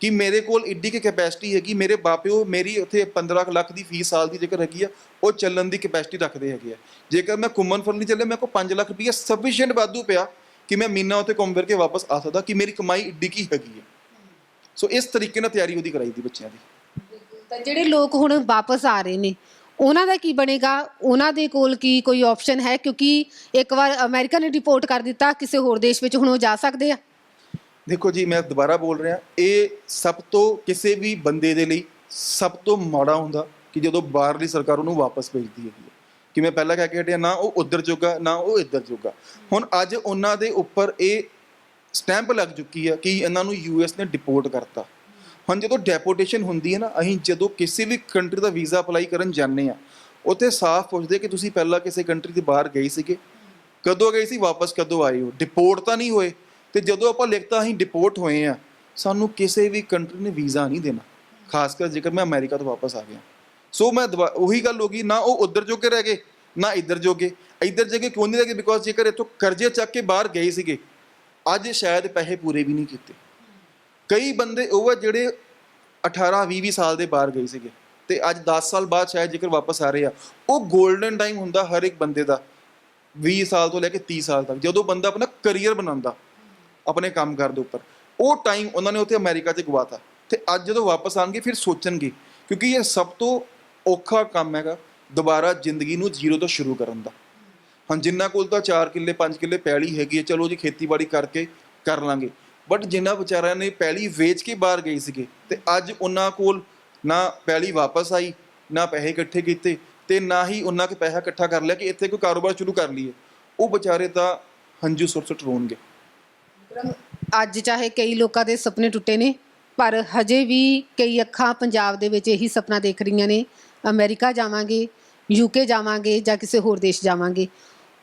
A: ਕਿ ਮੇਰੇ ਕੋਲ ਇੱਡੀ ਕਿ ਕੈਪੈਸਿਟੀ ਹੈਗੀ, ਮੇਰੇ ਬਾਪਿਓ ਮੇਰੀ ਉੱਥੇ 15 ਕੁ ਲੱਖ ਦੀ ਫੀਸ ਸਾਲ ਦੀ ਜੇਕਰ ਹੈਗੀ ਆ, ਉਹ ਚੱਲਣ ਦੀ ਕੈਪੈਸਿਟੀ ਰੱਖਦੇ ਹੈਗੇ ਆ। ਜੇਕਰ ਮੈਂ ਘੁੰਮਣ ਫਿਰਨ ਲਈ ਚੱਲਿਆ, ਮੇਰੇ ਕੋਲ 5 ਲੱਖ ਰੁਪਈਆ ਸਫੀਸ਼ੀਐਂਟ ਵਾਧੂ ਪਿਆ ਕਿ ਮੈਂ ਮਹੀਨਾ ਉੱਥੇ ਘੁੰਮ ਫਿਰ ਕੇ ਵਾਪਸ ਆ ਸਕਦਾ ਕਿ ਮੇਰੀ ਕਮਾਈ ਇੱਡੀ ਕੀ ਹੈਗੀ ਹੈ ਸੋ ਇਸ ਤਰੀਕੇ ਨਾਲ ਤਿਆਰੀ ਉਹਦੀ ਕਰਾਈ ਦੀ ਬੱਚਿਆਂ ਦੀ।
B: ਤਾਂ ਜਿਹੜੇ ਲੋਕ ਹੁਣ ਵਾਪਸ ਆ ਰਹੇ ਨੇ, ਉਹਨਾਂ ਦਾ ਕੀ ਬਣੇਗਾ? ਉਹਨਾਂ ਦੇ ਕੋਲ ਕੀ ਕੋਈ ਆਪਸ਼ਨ ਹੈ? ਕਿਉਂਕਿ ਇੱਕ ਵਾਰ ਅਮਰੀਕਾ ਨੇ ਰਿਪੋਰਟ ਕਰ ਦਿੱਤਾ, ਕਿਸੇ ਹੋਰ ਦੇਸ਼ ਵਿੱਚ ਹੁਣ ਉਹ ਜਾ ਸਕਦੇ ਆ।
A: ਦੇਖੋ ਜੀ, ਮੈਂ ਦੁਬਾਰਾ ਬੋਲ ਰਿਹਾ, ਇਹ ਸਭ ਤੋਂ ਕਿਸੇ ਵੀ ਬੰਦੇ ਦੇ ਲਈ ਸਭ ਤੋਂ ਮਾੜਾ ਹੁੰਦਾ ਕਿ ਜਦੋਂ ਬਾਹਰਲੀ ਸਰਕਾਰ ਉਹਨੂੰ ਵਾਪਸ ਭੇਜਦੀ ਹੈਗੀ ਹੈ। ਕਿ ਮੈਂ ਪਹਿਲਾਂ ਕਹਿ ਕੇ ਹਟਿਆ, ਨਾ ਉਹ ਉਧਰ ਜੋਗਾ, ਨਾ ਉਹ ਇੱਧਰ ਜੋਗਾ। ਹੁਣ ਅੱਜ ਉਹਨਾਂ ਦੇ ਉੱਪਰ ਇਹ ਸਟੈਂਪ ਲੱਗ ਚੁੱਕੀ ਹੈ ਕਿ ਇਹਨਾਂ ਨੂੰ ਯੂਐਸ ਨੇ ਡਿਪੋਰਟ ਕਰਤਾ। ਹੁਣ ਜਦੋਂ ਡੈਪੋਟੇਸ਼ਨ ਹੁੰਦੀ ਹੈ ਨਾ, ਅਸੀਂ ਜਦੋਂ ਕਿਸੇ ਵੀ ਕੰਟਰੀ ਦਾ ਵੀਜ਼ਾ ਅਪਲਾਈ ਕਰਨ ਜਾਂਦੇ ਆ ਉੱਥੇ ਸਾਫ਼ ਪੁੱਛਦੇ ਕਿ ਤੁਸੀਂ ਪਹਿਲਾਂ ਕਿਸੇ ਕੰਟਰੀ ਦੇ ਬਾਹਰ ਗਏ ਸੀਗੇ। ਕਦੋਂ ਗਏ ਸੀ, ਵਾਪਸ ਕਦੋਂ ਆਏ ਹੋ? ਡਿਪੋਰਟ ਤਾਂ ਨਹੀਂ ਹੋਏ। ਤੇ ਜਦੋਂ ਆਪਾਂ ਲਿਖਤਾ ਅਸੀਂ ਡਿਪੋਰਟ ਹੋਏ ਆ ਸਾਨੂੰ ਕਿਸੇ ਵੀ ਕੰਟਰੀ ਨੇ ਵੀਜ਼ਾ ਨਹੀਂ ਦੇਣਾ। ਖਾਸ ਕਰ ਜੇਕਰ ਮੈਂ ਅਮਰੀਕਾ ਤੋਂ ਵਾਪਸ ਆ ਗਿਆ। ਸੋ ਮੈਂ ਦੁਬਾ- ਉਹੀ ਗੱਲ ਹੋ ਗਈ, ਨਾ ਉਹ ਉਧਰ ਜੋਗੇ ਰਹਿ ਗਏ, ਨਾ ਇੱਧਰ ਜੋਗੇ। ਇੱਧਰ ਜਗੇ ਕਿਉਂ ਨਹੀਂ ਰਹਿ ਗਏ? ਬਿਕੋਜ਼ ਜੇਕਰ ਇੱਥੋਂ ਕਰਜ਼ੇ ਚੱਕ ਕੇ ਬਾਹਰ ਗਏ ਸੀਗੇ, ਅੱਜ ਸ਼ਾਇਦ ਪੈਸੇ ਪੂਰੇ ਵੀ ਨਹੀਂ ਕੀਤੇ। ਕਈ ਬੰਦੇ ਉਹ ਆ ਜਿਹੜੇ 18 20 20 ਸਾਲ ਦੇ ਬਾਹਰ ਗਏ ਸੀਗੇ ਤੇ ਅੱਜ 10 ਸਾਲ ਬਾਅਦ ਸ਼ਾਇਦ ਜੇਕਰ ਵਾਪਸ ਆ ਰਹੇ ਆ, ਉਹ 골ਡਨ ਟਾਈਮ ਹੁੰਦਾ ਹਰ ਇੱਕ ਬੰਦੇ ਦਾ 20 ਸਾਲ ਤੋਂ ਲੈ ਕੇ 30 ਸਾਲ ਤੱਕ, ਜਦੋਂ ਬੰਦਾ ਆਪਣਾ ਕੈਰੀਅਰ ਬਣਾਉਂਦਾ, ਆਪਣੇ ਕੰਮ ਕੰਮਕਾਰ ਦੇ ਉੱਪਰ, ਉਹ ਟਾਈਮ ਉਹਨਾਂ ਨੇ ਉੱਥੇ ਅਮਰੀਕਾ 'ਚ ਗਵਾਤਾ ਤੇ ਅੱਜ ਜਦੋਂ ਵਾਪਸ ਆਣਗੇ ਫਿਰ ਸੋਚਣਗੇ ਕਿਉਂਕਿ ਇਹ ਸਭ ਤੋਂ ਔਖਾ ਕੰਮ ਹੈਗਾ ਦੁਬਾਰਾ ਜ਼ਿੰਦਗੀ ਨੂੰ ਜ਼ੀਰੋ ਤੋਂ ਸ਼ੁਰੂ ਕਰਨ ਦਾ। ਹੁਣ ਜਿੰਨਾ ਕੋਲ ਤਾਂ 4 ਕਿੱਲੇ 5 ਕਿੱਲੇ ਪੈਲੀ ਹੈਗੀ ਹੈ, ਚਲੋ ਜੀ ਖੇਤੀਬਾੜੀ ਕਰਕੇ ਕਰ ਲਾਂਗੇ ਬਟ ਜਿਨ੍ਹਾਂ ਵਿਚਾਰਿਆਂ ਨੇ ਪੈਲੀ ਵੇਚ ਕੇ ਬਾਹਰ ਗਈ ਸੀਗੇ ਤੇ ਅੱਜ ਉਹਨਾਂ ਕੋਲ ਨਾ ਪੈਲੀ ਵਾਪਸ ਆਈ, ਨਾ ਪੈਸੇ ਇਕੱਠੇ ਕੀਤੇ ਤੇ ਨਾ ਹੀ ਉਹਨਾਂ ਕੇ ਪੈਸਾ ਇਕੱਠਾ ਕਰ ਲਿਆ ਕਿ ਇੱਥੇ ਕੋਈ ਕਾਰੋਬਾਰ ਸ਼ੁਰੂ ਕਰ ਲਈਏ। ਉਹ ਵਿਚਾਰੇ ਤਾਂ ਹੰਝੂ ਸੁੱਟ ਸੁੱਟ ਰੋਣਗੇ।
B: ਅੱਜ ਚਾਹੇ ਕਈ ਲੋਕਾਂ ਦੇ ਸੁਪਨੇ ਟੁੱਟੇ ਨੇ, ਪਰ ਹਜੇ ਵੀ ਕਈ ਅੱਖਾਂ ਪੰਜਾਬ ਦੇ ਵਿੱਚ ਇਹੀ ਸੁਪਨਾ ਦੇਖ ਰਹੀਆਂ ਨੇ। ਅਮਰੀਕਾ ਜਾਵਾਂਗੇ ਯੂਕੇ ਜਾਵਾਂਗੇ ਜਾਂ ਕਿਸੇ ਹੋਰ ਦੇਸ਼ ਜਾਵਾਂਗੇ।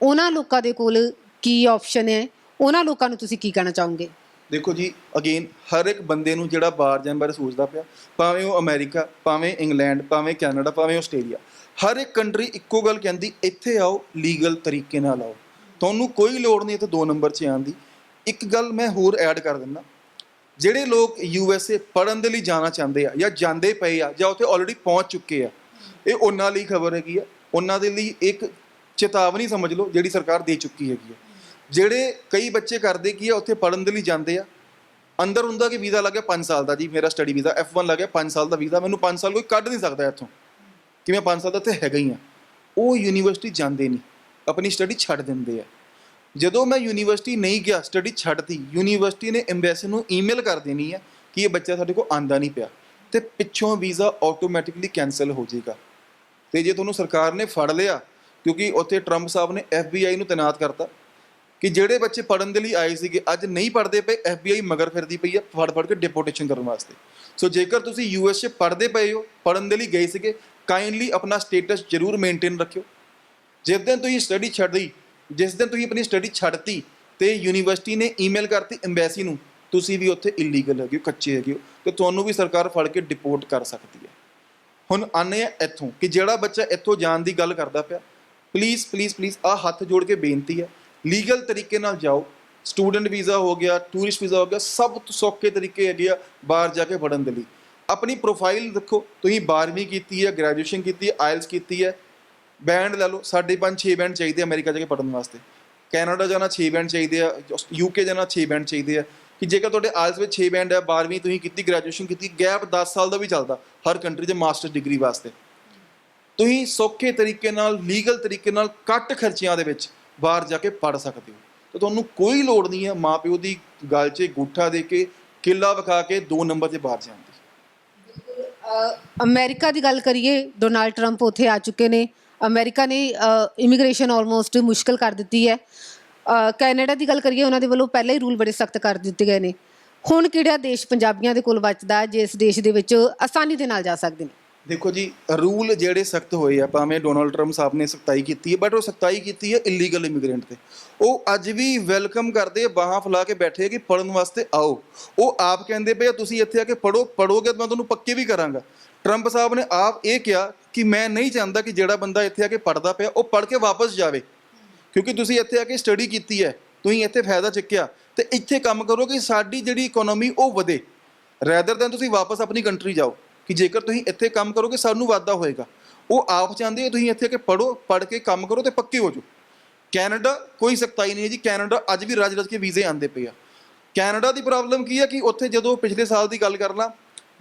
B: ਉਹਨਾਂ ਲੋਕਾਂ ਦੇ ਕੋਲ ਕੀ ਆਪਸ਼ਨ ਹੈ? ਉਹਨਾਂ ਲੋਕਾਂ ਨੂੰ ਤੁਸੀਂ ਕੀ ਕਹਿਣਾ ਚਾਹੋਗੇ?
A: ਦੇਖੋ ਜੀ ਅਗੇਨ ਹਰ ਇੱਕ ਬੰਦੇ ਨੂੰ ਜਿਹੜਾ ਬਾਹਰ ਜਾਣ ਬਾਰੇ ਸੋਚਦਾ ਪਿਆ, ਭਾਵੇਂ ਉਹ ਅਮਰੀਕਾ, ਭਾਵੇਂ ਇੰਗਲੈਂਡ, ਭਾਵੇਂ ਕੈਨੇਡਾ, ਭਾਵੇਂ ਆਸਟ੍ਰੇਲੀਆ, ਹਰ ਇੱਕ ਕੰਟਰੀ ਇੱਕੋ ਗੱਲ ਕਹਿੰਦੀ, ਇੱਥੇ ਆਓ ਲੀਗਲ ਤਰੀਕੇ ਨਾਲ ਆਓ। ਤੁਹਾਨੂੰ ਕੋਈ ਲੋੜ ਨਹੀਂ ਇੱਥੇ ਦੋ ਨੰਬਰ 'ਚ ਆਉਣ ਦੀ। ਇੱਕ ਗੱਲ ਮੈਂ ਹੋਰ ਐਡ ਕਰ ਦਿੰਦਾ, ਜਿਹੜੇ ਲੋਕ ਯੂ ਐਸ ਏ ਪੜਨ ਦੇ ਲਈ ਜਾਣਾ ਚਾਹੁੰਦੇ ਆ, ਜਾਂ ਜਾਂਦੇ ਪਏ ਆ, ਜਾਂ ਉੱਥੇ ਆਲਰੇਡੀ ਪਹੁੰਚ ਚੁੱਕੇ ਆ, ਇਹ ਉਹਨਾਂ ਲਈ ਖਬਰ ਹੈਗੀ ਆ। ਉਹਨਾਂ ਦੇ ਲਈ ਇੱਕ ਚੇਤਾਵਨੀ ਸਮਝ ਲਓ, ਜਿਹੜੀ ਸਰਕਾਰ ਦੇ ਚੁੱਕੀ ਹੈਗੀ ਆ। ਜਿਹੜੇ ਕਈ ਬੱਚੇ ਕਰਦੇ ਕੀ ਆ, ਉੱਥੇ ਪੜਨ ਦੇ ਲਈ ਜਾਂਦੇ ਆ। ਅੰਦਰ ਹੁੰਦਾ ਕਿ ਵੀਜ਼ਾ ਲੱਗਿਆ 5 ਸਾਲ ਦਾ ਜੀ, ਮੇਰਾ ਸਟੱਡੀ ਵੀਜ਼ਾ F1 ਲੱਗਿਆ 5 ਸਾਲ ਦਾ ਵੀਜ਼ਾ, ਮੈਨੂੰ 5 ਸਾਲ ਕੋਈ ਕੱਢ ਨਹੀਂ ਸਕਦਾ ਇੱਥੋਂ। ਕਿ ਮੈਂ 5 ਸਾਲ ਦਾ ਇੱਥੇ ਹੈਗਾ ਹੀ ਆ। ਉਹ ਯੂਨੀਵਰਸਿਟੀ ਜਾਂਦੇ ਨਹੀਂ, ਆਪਣੀ ਸਟੱਡੀ ਛੱਡ ਦਿੰਦੇ ਆ। ਜਦੋਂ ਮੈਂ ਯੂਨੀਵਰਸਿਟੀ ਨਹੀਂ ਗਿਆ ਸਟੱਡੀ ਛੱਡਤੀ ਯੂਨੀਵਰਸਿਟੀ ਨੇ ਐਮਬੈਸੀ ਨੂੰ ਈਮੇਲ ਕਰ ਦੇਣੀ ਹੈ ਕਿ ਇਹ ਬੱਚਾ ਸਾਡੇ ਕੋਲ ਆਂਦਾ ਨਹੀਂ ਪਿਆ। ਤੇ ਪਿੱਛੋਂ ਵੀਜ਼ਾ ਆਟੋਮੈਟਿਕਲੀ ਕੈਨਸਲ ਹੋ ਜਾਏਗਾ। ਤੇ ਜੇ ਤੁਹਾਨੂੰ ਸਰਕਾਰ ਨੇ ਫੜ ਲਿਆ, ਕਿਉਂਕਿ ਉੱਥੇ ਟਰੰਪ ਸਾਹਿਬ ਨੇ FBI ਨੂੰ ਤਾਇਨਾਤ ਕਰਤਾ ਕਿ ਜਿਹੜੇ ਬੱਚੇ ਪੜਨ ਦੇ ਲਈ ਆਏ ਸੀਗੇ, ਅੱਜ ਨਹੀਂ ਪੜਦੇ ਪਏ FBI ਮਗਰ ਫਿਰਦੀ ਪਈ ਆ, ਫੜ ਫੜ ਕੇ ਡਿਪੋਰਟੇਸ਼ਨ ਕਰਨ ਵਾਸਤੇ। ਸੋ ਜੇਕਰ ਤੁਸੀਂ ਯੂਐਸ 'ਚ ਪੜਦੇ ਪਏ ਹੋ ਪੜਨ ਦੇ ਲਈ ਗਏ ਸੀਗੇ ਕਾਈਂਡਲੀ ਆਪਣਾ ਸਟੇਟਸ ਜ਼ਰੂਰ ਮੇਨਟੇਨ ਰੱਖਿਓ। ਜਿਸ ਦਿਨ ਤੁਸੀਂ ਸਟੱਡੀ ਛੱਡਦੀ ਜਿਸ ਦਿਨ ਤੁਸੀਂ ਆਪਣੀ ਸਟੱਡੀ ਛੱਡਤੀ ਤੇ ਯੂਨੀਵਰਸਿਟੀ ਨੇ ਈਮੇਲ ਕਰਤੀ ਐਮਬੈਸੀ ਨੂੰ, ਤੁਸੀਂ ਵੀ ਉੱਥੇ ਇਲੀਗਲ ਹੈਗੇ ਹੋ, ਕੱਚੇ ਹੈਗੇ ਹੋ, ਤੇ ਤੁਹਾਨੂੰ ਵੀ ਸਰਕਾਰ ਫੜ ਕੇ ਡਿਪੋਰਟ ਕਰ ਸਕਦੀ ਹੈ। ਹੁਣ ਆਨੇ ਆ ਇੱਥੋਂ ਕਿ ਜਿਹੜਾ ਬੱਚਾ ਇੱਥੋਂ ਜਾਣ ਦੀ ਗੱਲ ਕਰਦਾ ਪਿਆ ਪਲੀਜ਼ ਪਲੀਜ਼ ਪਲੀਜ਼ ਆ ਹੱਥ ਜੋੜ ਕੇ ਬੇਨਤੀ ਹੈ ਲੀਗਲ ਤਰੀਕੇ ਨਾਲ ਜਾਓ। ਸਟੂਡੈਂਟ ਵੀਜ਼ਾ ਹੋ ਗਿਆ, ਟੂਰਿਸਟ ਵੀਜ਼ਾ ਹੋ ਗਿਆ, ਸਭ ਤੋਂ ਸੌਖੇ ਤਰੀਕੇ ਹੈਗੇ ਆ ਬਾਹਰ ਜਾ ਕੇ ਪੜਨ ਦੇ ਲਈ। ਆਪਣੀ ਪ੍ਰੋਫਾਈਲ ਦੇਖੋ ਤੁਸੀਂ 12ਵੀਂ ਕੀਤੀ ਹੈ ਗ੍ਰੈਜੂਏਸ਼ਨ ਕੀਤੀ ਹੈ ਆਇਲਸ ਕੀਤੀ ਹੈ ਬੈਂਡ ਲੈ ਲਓ, ਸਾਡੇ ਪੰਜ 6 ਬੈਂਡ ਚਾਹੀਦੇ ਆ ਅਮਰੀਕਾ ਜਾ ਕੇ ਪੜਨ ਵਾਸਤੇ। ਕੈਨੇਡਾ ਜਾਣਾ 6 ਬੈਂਡ ਚਾਹੀਦੇ ਆ ਯੂਕੇ ਜਾਣਾ 6 ਬੈਂਡ ਚਾਹੀਦੇ ਆ, ਕਿ ਜੇਕਰ ਤੁਹਾਡੇ ਆਇਲਸ ਵਿੱਚ 6 ਬੈਂਡ ਹੈ 12ਵੀਂ ਤੁਸੀਂ ਕੀਤੀ ਗ੍ਰੈਜੂਏਸ਼ਨ ਕੀਤੀ ਗੈਪ 10 ਸਾਲ ਦਾ ਵੀ ਚੱਲਦਾ, ਹਰ ਕੰਟਰੀ ਦੇ ਮਾਸਟਰ ਡਿਗਰੀ ਵਾਸਤੇ। ਤੁਸੀਂ ਸੌਖੇ ਤਰੀਕੇ ਨਾਲ ਲੀਗਲ ਤਰੀਕੇ ਨਾਲ, ਘੱਟ ਖਰਚਿਆਂ ਦੇ ਵਿੱਚ ਬਾਹਰ ਜਾ ਕੇ ਪੜ ਸਕਦੇ ਹੋ। ਤੇ ਤੁਹਾਨੂੰ ਕੋਈ ਲੋੜ ਨਹੀਂ ਹੈ ਮਾਪਿਓ ਦੀ ਗੱਲ 'ਚ ਗੂਠਾ ਦੇ ਕੇ ਕਿੱਲਾ ਵਿਖਾ ਕੇ ਦੋ ਨੰਬਰ ਤੇ ਬਾਹਰ ਜਾਣ ਦੀ।
B: ਅਮਰੀਕਾ ਦੀ ਗੱਲ ਕਰੀਏ, ਡੋਨਾਲਡ ਟਰੰਪ ਉੱਥੇ ਆ ਚੁੱਕੇ ਨੇ। ਅਮਰੀਕਾ ਨੇ ਇਮੀਗ੍ਰੇਸ਼ਨ ਆਲਮੋਸਟ ਮੁਸ਼ਕਲ ਕਰ ਦਿੱਤੀ ਹੈ। ਕੈਨੇਡਾ ਦੀ ਗੱਲ ਕਰੀਏ, ਉਹਨਾਂ ਦੇ ਵੱਲੋਂ ਪਹਿਲਾਂ ਹੀ ਰੂਲ ਬੜੇ ਸਖਤ ਕਰ ਦਿੱਤੇ ਗਏ ਨੇ। ਹੁਣ ਕਿਹੜਾ ਦੇਸ਼ ਪੰਜਾਬੀਆਂ ਦੇ ਕੋਲ ਬਚਦਾ ਜਿਸ ਦੇਸ਼ ਦੇ ਵਿੱਚ ਆਸਾਨੀ ਦੇ ਨਾਲ ਜਾ ਸਕਦੇ ਨੇ?
A: ਦੇਖੋ ਜੀ ਰੂਲ ਜਿਹੜੇ ਸਖਤ ਹੋਏ ਆ, ਭਾਵੇਂ ਡੋਨਲਡ ਟਰੰਪ ਸਾਹਿਬ ਨੇ ਸਖਤਾਈ ਕੀਤੀ ਹੈ ਬਟ ਉਹ ਸਖਤਾਈ ਕੀਤੀ ਹੈ ਇਲੀਗਲ ਇਮੀਗ੍ਰੈਂਟ ਤੇ। ਉਹ ਅੱਜ ਵੀ ਵੈਲਕਮ ਕਰਦੇ ਆ, ਬਾਹਾਂ ਫੈਲਾ ਕੇ ਬੈਠੇ ਕਿ ਪੜਨ ਵਾਸਤੇ ਆਓ। ਉਹ ਆਪ ਕਹਿੰਦੇ ਪਏ ਤੁਸੀਂ ਇੱਥੇ ਆ ਕੇ ਪੜੋ ਪੜੋਗੇ ਤਾਂ ਮੈਂ ਤੁਹਾਨੂੰ ਪੱਕੇ ਵੀ ਕਰਾਂਗਾ। ਟਰੰਪ ਸਾਹਿਬ ਨੇ ਆਪ ਇਹ ਕਿਹਾ ਕਿ ਮੈਂ ਨਹੀਂ ਚਾਹੁੰਦਾ ਕਿ ਜਿਹੜਾ ਬੰਦਾ ਇੱਥੇ ਆ ਕੇ ਪੜਦਾ ਪਿਆ, ਉਹ ਪੜ ਕੇ ਵਾਪਸ ਜਾਵੇ। ਕਿਉਂਕਿ ਤੁਸੀਂ ਇੱਥੇ ਆ ਕੇ ਸਟੱਡੀ ਕੀਤੀ ਹੈ, ਤੁਸੀਂ ਇੱਥੇ ਫਾਇਦਾ ਚੱਕਿਆ। ਤੇ ਇੱਥੇ ਕੰਮ ਕਰੋ ਕਿ ਸਾਡੀ ਜਿਹੜੀ ਇਕਨੋਮੀ ਉਹ ਵਧੇ। ਰੈਦਰ ਦੈਨ ਤੁਸੀਂ ਵਾਪਸ ਆਪਣੀ ਕੰਟਰੀ ਜਾਓ। ਕਿ ਜੇਕਰ ਤੁਸੀਂ ਇੱਥੇ ਕੰਮ ਕਰੋਗੇ, ਸਾਨੂੰ ਵਾਧਾ ਹੋਏਗਾ। ਉਹ ਆਪ ਚਾਹੁੰਦੇ ਆ, ਤੁਸੀਂ ਇੱਥੇ ਆ ਕੇ ਪੜੋ ਪੜ ਕੇ ਕੰਮ ਕਰੋ ਤੇ ਪੱਕੇ ਹੋ ਜਾਓ। ਕੈਨੇਡਾ ਕੋਈ ਸਖਤਾਈ ਨਹੀਂ ਹੈ ਜੀ। ਕੈਨੇਡਾ ਅੱਜ ਵੀ ਰੱਜ ਰੱਜ ਕੇ ਵੀਜ਼ੇ ਆਉਂਦੇ ਪਏ ਆ। ਕੈਨੇਡਾ ਦੀ ਪ੍ਰੋਬਲਮ ਕੀ ਹੈ ਕਿ ਉੱਥੇ ਜਦੋਂ ਪਿਛਲੇ ਸਾਲ ਦੀ ਗੱਲ ਕਰ ਲਾਂ,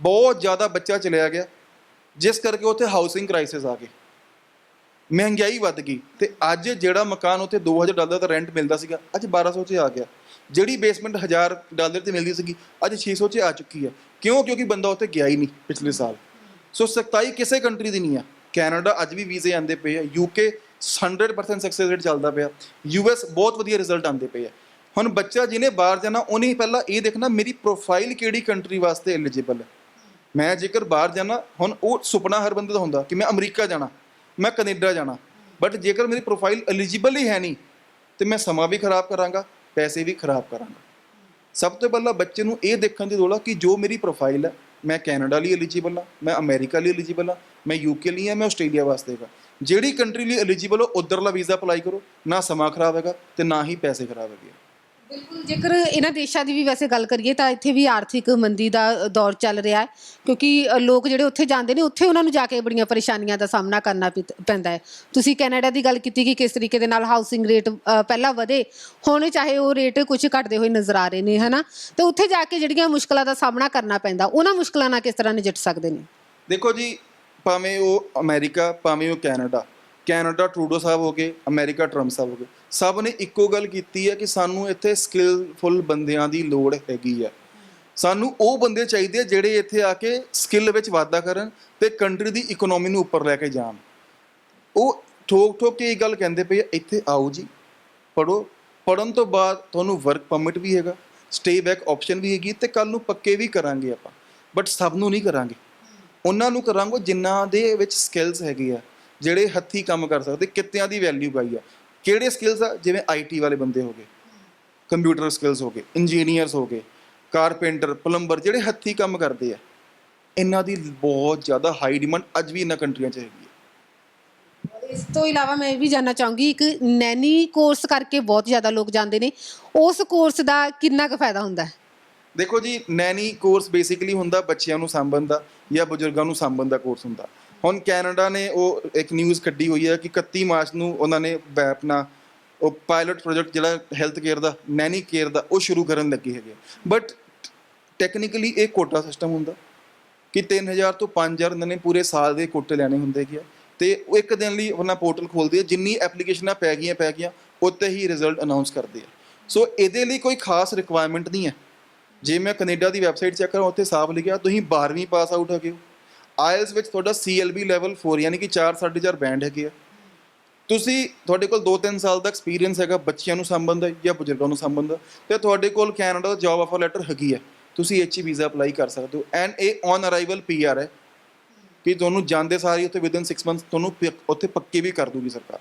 A: ਬਹੁਤ ਜ਼ਿਆਦਾ ਬੱਚਾ ਚਲਿਆ ਗਿਆ। ਜਿਸ ਕਰਕੇ ਉੱਥੇ ਹਾਊਸਿੰਗ ਕ੍ਰਾਈਸਿਸ ਆ ਗਏ ਮਹਿੰਗਾਈ ਵੱਧ ਗਈ ਤੇ ਅੱਜ ਜਿਹੜਾ ਮਕਾਨ ਉੱਥੇ 2000 ਡਾਲਰ ਦਾ ਰੈਂਟ ਮਿਲਦਾ ਸੀਗਾ, ਅੱਜ 1200 'ਚ ਆ ਗਿਆ। ਜਿਹੜੀ ਬੇਸਮੈਂਟ 1000 ਡਾਲਰ ਤੇ ਮਿਲਦੀ ਸੀਗੀ, ਅੱਜ 600 'ਚ ਆ ਚੁੱਕੀ ਹੈ ਕਿਉਂ? ਕਿਉਂਕਿ ਬੰਦਾ ਉੱਥੇ ਗਿਆ ਹੀ ਨਹੀਂ ਪਿਛਲੇ ਸਾਲ। ਸੋ ਸਖਤਾਈ ਕਿਸੇ ਕੰਟਰੀ ਦੀ ਨਹੀਂ ਆ। ਕੈਨੇਡਾ ਅੱਜ ਵੀ ਵੀਜ਼ੇ ਆਉਂਦੇ ਪਏ ਆ। ਯੂਕੇ 100% ਸਕਸੈਸ ਰੇਟ ਚੱਲਦਾ ਪਿਆ। ਯੂਐਸ ਬਹੁਤ ਵਧੀਆ ਰਿਜ਼ਲਟ ਆਉਂਦੇ ਪਏ ਆ। ਹੁਣ ਬੱਚਾ ਜਿਹਨੇ ਬਾਹਰ ਜਾਣਾ, ਉਹਨੇ ਪਹਿਲਾਂ ਇਹ ਦੇਖਣਾ, ਮੇਰੀ ਪ੍ਰੋਫਾਈਲ ਕਿਹੜੀ ਕੰਟਰੀ ਵਾਸਤੇ ਐਲੀਜੀਬਲ ਹੈ ਮੈਂ ਜੇਕਰ ਬਾਹਰ ਜਾਣਾ, ਹੁਣ ਉਹ ਸੁਪਨਾ ਹਰ ਬੰਦੇ ਦਾ ਹੁੰਦਾ ਕਿ ਮੈਂ ਅਮਰੀਕਾ ਜਾਣਾ, ਮੈਂ ਕੈਨੇਡਾ ਜਾਣਾ। ਬਟ ਜੇਕਰ ਮੇਰੀ ਪ੍ਰੋਫਾਈਲ ਐਲੀਜੀਬਲ ਹੀ ਹੈ ਨਹੀਂ, ਤੇ ਮੈਂ ਸਮਾਂ ਵੀ ਖਰਾਬ ਕਰਾਂਗਾ, ਪੈਸੇ ਵੀ ਖਰਾਬ ਕਰਾਂਗਾ। ਸਭ ਤੋਂ ਪਹਿਲਾਂ ਬੱਚੇ ਨੂੰ ਇਹ ਦੇਖਣ ਦੀ ਲੋੜ ਆ ਕਿ ਜੋ ਮੇਰੀ ਪ੍ਰੋਫਾਈਲ ਹੈ ਮੈਂ ਕੈਨੇਡਾ ਲਈ ਐਲੀਜੀਬਲ ਹਾਂ ਮੈਂ ਅਮਰੀਕਾ ਲਈ ਐਲੀਜੀਬਲ ਹਾਂ ਮੈਂ ਯੂਕੇ ਲਈ ਹਾਂ ਮੈਂ ਆਸਟ੍ਰੇਲੀਆ ਵਾਸਤੇ ਹੈਗਾ। ਜਿਹੜੀ ਕੰਟਰੀ ਲਈ ਐਲੀਜੀਬਲ ਹੋ ਉਧਰਲਾ ਵੀਜ਼ਾ ਅਪਲਾਈ ਕਰੋ, ਨਾ ਸਮਾਂ ਖਰਾਬ ਹੈਗਾ ਤੇ ਨਾ ਹੀ ਪੈਸੇ ਖਰਾਬ ਹੈਗੇ
B: ਬਿਲਕੁਲ ਜੇਕਰ ਇਹਨਾਂ ਦੇਸ਼ਾਂ ਦੀ ਵੀ ਵੈਸੇ ਗੱਲ ਕਰੀਏ ਤਾਂ ਇੱਥੇ ਵੀ ਆਰਥਿਕ ਮੰਦੀ ਦਾ ਦੌਰ ਚੱਲ ਰਿਹਾ ਹੈ ਕਿਉਂਕਿ ਲੋਕ ਜਿਹੜੇ ਉੱਥੇ ਜਾਂਦੇ ਨੇ ਉੱਥੇ ਉਹਨਾਂ ਨੂੰ ਜਾ ਕੇ ਬੜੀਆਂ ਪਰੇਸ਼ਾਨੀਆਂ ਦਾ ਸਾਹਮਣਾ ਕਰਨਾ ਪਿਤ- ਪੈਂਦਾ ਹੈ। ਤੁਸੀਂ ਕੈਨੇਡਾ ਦੀ ਗੱਲ ਕੀਤੀ ਕਿ ਕਿਸ ਤਰੀਕੇ ਦੇ ਨਾਲ ਹਾਊਸਿੰਗ ਰੇਟ ਅ, ਪਹਿਲਾਂ ਵਧੇ ਹੁਣ ਚਾਹੇ ਉਹ ਰੇਟ ਕੁਝ ਘਟਦੇ ਹੋਏ ਨਜ਼ਰ ਆ ਰਹੇ ਨੇ ਹਨਾ? ਤੇ ਉੱਥੇ ਜਾ ਕੇ ਜਿਹੜੀਆਂ ਮੁਸ਼ਕਲਾਂ ਦਾ ਸਾਹਮਣਾ ਕਰਨਾ ਪੈਂਦਾ ਉਹਨਾਂ ਮੁਸ਼ਕਲਾਂ ਨਾਲ ਕਿਸ ਤਰ੍ਹਾਂ ਨਜਿੱਠ ਸਕਦੇ ਨੇ?
A: ਦੇਖੋ ਜੀ ਭਾਵੇਂ ਉਹ ਅਮਰੀਕਾ ਭਾਵੇਂ ਉਹ ਕੈਨੇਡਾ ਕੈਨੇਡਾ ਟਰੂਡੋ ਸਾਹਿਬ ਹੋ ਗਏ ਅਮਰੀਕਾ ਟਰੰਪ ਸਾਹਿਬ ਹੋ ਗਏ ਸਭ ਨੇ ਇੱਕੋ ਗੱਲ ਕੀਤੀ ਹੈ ਕਿ ਸਾਨੂੰ ਇੱਥੇ ਸਕਿੱਲਫੁਲ ਬੰਦਿਆਂ ਦੀ ਲੋੜ ਹੈਗੀ ਹੈ। ਸਾਨੂੰ ਉਹ ਬੰਦੇ ਚਾਹੀਦੇ ਆ ਜਿਹੜੇ ਇੱਥੇ ਆ ਕੇ ਸਕਿੱਲ ਵਿੱਚ ਵਾਧਾ ਕਰਨ ਤੇ ਕੰਟਰੀ ਦੀ ਇਕਨੋਮੀ ਨੂੰ ਉੱਪਰ ਲੈ ਕੇ ਜਾਣ। ਉਹ ਠੋਕ ਠੋਕ ਕੇ ਇਹ ਗੱਲ ਕਹਿੰਦੇ ਪਈ ਆ, ਇੱਥੇ ਆਓ ਜੀ ਪੜੋ ਪੜਨ ਤੋਂ ਬਾਅਦ ਤੁਹਾਨੂੰ ਵਰਕ ਪਰਮਿਟ ਵੀ ਹੈਗਾ ਸਟੇ ਬੈਕ ਆਪਸ਼ਨ ਵੀ ਹੈਗੀ ਤੇ ਕੱਲ ਨੂੰ ਪੱਕੇ ਵੀ ਕਰਾਂਗੇ ਆਪਾਂ। ਬਟ ਸਭ ਨੂੰ ਨਹੀਂ ਕਰਾਂਗੇ। ਉਹਨਾਂ ਨੂੰ ਕਰਾਂਗੇ ਜਿਨ੍ਹਾਂ ਦੇ ਵਿੱਚ ਸਕਿੱਲਸ ਹੈਗੇ ਆ ਜਿਹੜੇ ਹੱਥੀ ਕੰਮ ਕਰ ਸਕਦੇ ਕਿੱਤਿਆਂ ਦੀ ਵੈਲਿਊ ਪਾਈ ਆ। ਕਿਹੜੇ ਸਕਿੱਲਸ ਆ? ਜਿਵੇਂ ਆਈਟੀ ਵਾਲੇ ਬੰਦੇ ਹੋ ਗਏ ਕੰਪਿਊਟਰ ਸਕਿੱਲਸ ਹੋ ਗਏ ਇੰਜੀਨੀਅਰਸ ਹੋ ਗਏ ਕਾਰਪੈਂਟਰ ਪਲੰਬਰ ਜਿਹੜੇ ਹੱਥੀ ਕੰਮ ਕਰਦੇ ਆ ਇਹਨਾਂ ਦੀ ਬਹੁਤ ਜ਼ਿਆਦਾ ਹਾਈ ਡਿਮਾਂਡ ਅੱਜ ਵੀ ਇਹਨਾਂ ਕੰਟਰੀਆਂ 'ਚ ਹੈਗੀ ਹੈ
B: ਇਸ ਤੋਂ ਇਲਾਵਾ ਮੈਂ ਇਹ ਵੀ ਜਾਨਣਾ ਚਾਹੂੰਗੀ ਇੱਕ ਨੈਨੀ ਕੋਰਸ ਕਰਕੇ ਬਹੁਤ ਜ਼ਿਆਦਾ ਲੋਕ ਜਾਂਦੇ ਨੇ ਉਸ ਕੋਰਸ ਦਾ ਕਿੰਨਾ ਕੁ ਫਾਇਦਾ ਹੁੰਦਾ? ਹੈ
A: ਦੇਖੋ ਜੀ ਨੈਨੀ ਕੋਰਸ ਬੇਸਿਕਲੀ ਹੁੰਦਾ ਬੱਚਿਆਂ ਨੂੰ ਸਾਂਭਣ ਦਾ ਜਾਂ ਬਜ਼ੁਰਗਾਂ ਨੂੰ ਸਾਂਭਣ ਦਾ ਕੋਰਸ ਹੁੰਦਾ। ਹੁਣ ਕੈਨੇਡਾ ਨੇ ਉਹ ਇੱਕ ਨਿਊਜ਼ ਕੱਢੀ ਹੋਈ ਹੈ ਕਿ 31 ਮਾਰਚ ਨੂੰ ਉਹਨਾਂ ਨੇ ਬ- ਆਪਣਾ ਉਹ ਪਾਇਲਟ ਪ੍ਰੋਜੈਕਟ ਜਿਹੜਾ ਹੈਲਥ ਕੇਅਰ ਦਾ ਨੈਨੀ ਕੇਅਰ ਦਾ, ਉਹ ਸ਼ੁਰੂ ਕਰਨ ਲੱਗੇ ਹੈਗੇ। ਬਟ ਟੈਕਨੀਕਲੀ ਇਹ ਕੋਟਾ ਸਿਸਟਮ ਹੁੰਦਾ ਕਿ 3000 ਤੋਂ 5000 ਉਹਨਾਂ ਨੇ ਪੂਰੇ ਸਾਲ ਦੇ ਕੋਟੇ ਲੈਣੇ ਹੁੰਦੇ ਹੈਗੇ ਆ। ਤੇ ਉਹ ਇੱਕ ਦਿਨ ਲਈ ਆਪਣਾ ਪੋਰਟਲ ਖੋਲਦੇ ਆ, ਜਿੰਨੀ ਐਪਲੀਕੇਸ਼ਨਾਂ ਪੈ ਗਈਆਂ ਪੈ ਗਈਆਂ ਉੱਤੇ ਹੀ ਰਿਜ਼ਲਟ ਅਨਾਉਂਸ ਕਰਦੇ ਆ। ਸੋ ਇਹਦੇ ਲਈ ਕੋਈ ਖਾਸ ਰਿਕੁਆਇਰਮੈਂਟ ਨਹੀਂ ਹੈ। ਜੇ ਮੈਂ ਕੈਨੇਡਾ ਦੀ ਵੈਬਸਾਈਟ ਚੈੱਕ ਕਰਾਂ, ਉੱਥੇ ਸਾਫ਼ ਲਿਖਿਆ, ਤੁਸੀਂ 12ਵੀਂ ਪਾਸ ਆਊਟ ਹੋ ਗਏ ਹੋ। ਆਇਲਸ ਵਿੱਚ ਤੁਹਾਡਾ CLB ਲੈਵਲ 4 ਯਾਨੀ ਕਿ 4 4.5 ਬੈਂਡ ਹੈਗੇ ਆ। ਤੁਸੀਂ ਤੁਹਾਡੇ ਕੋਲ 2-3 ਸਾਲ ਦਾ ਐਕਸਪੀਰੀਅੰਸ ਹੈਗਾ ਬੱਚਿਆਂ ਨੂੰ ਸੰਬੰਧ ਹੈ ਜਾਂ ਬਜ਼ੁਰਗਾਂ ਨੂੰ ਸੰਬੰਧ ਹੈ ਤੇ ਤੁਹਾਡੇ ਕੋਲ ਕੈਨੇਡਾ ਦਾ ਜੌਬ ਆਫਰ ਲੈਟਰ ਹੈਗੀ ਹੈ ਤੁਸੀਂ ਐਚਈ ਵੀਜ਼ਾ ਅਪਲਾਈ ਕਰ ਸਕਦੇ ਹੋ। ਐਂਡ ਇਹ ਔਨ ਅਰਾਈਵਲ ਪੀਆਰ ਹੈ ਕਿ ਤੁਹਾਨੂੰ ਜਾਂਦੇ ਸਾਰੀ ਉੱਥੇ ਵਿਦਿਨ 6 ਮੰਥਸ ਤੁਹਾਨੂੰ ਪ- ਉੱਥੇ ਪੱਕੇ ਵੀ ਕਰ ਦੂਗੀ ਸਰਕਾਰ।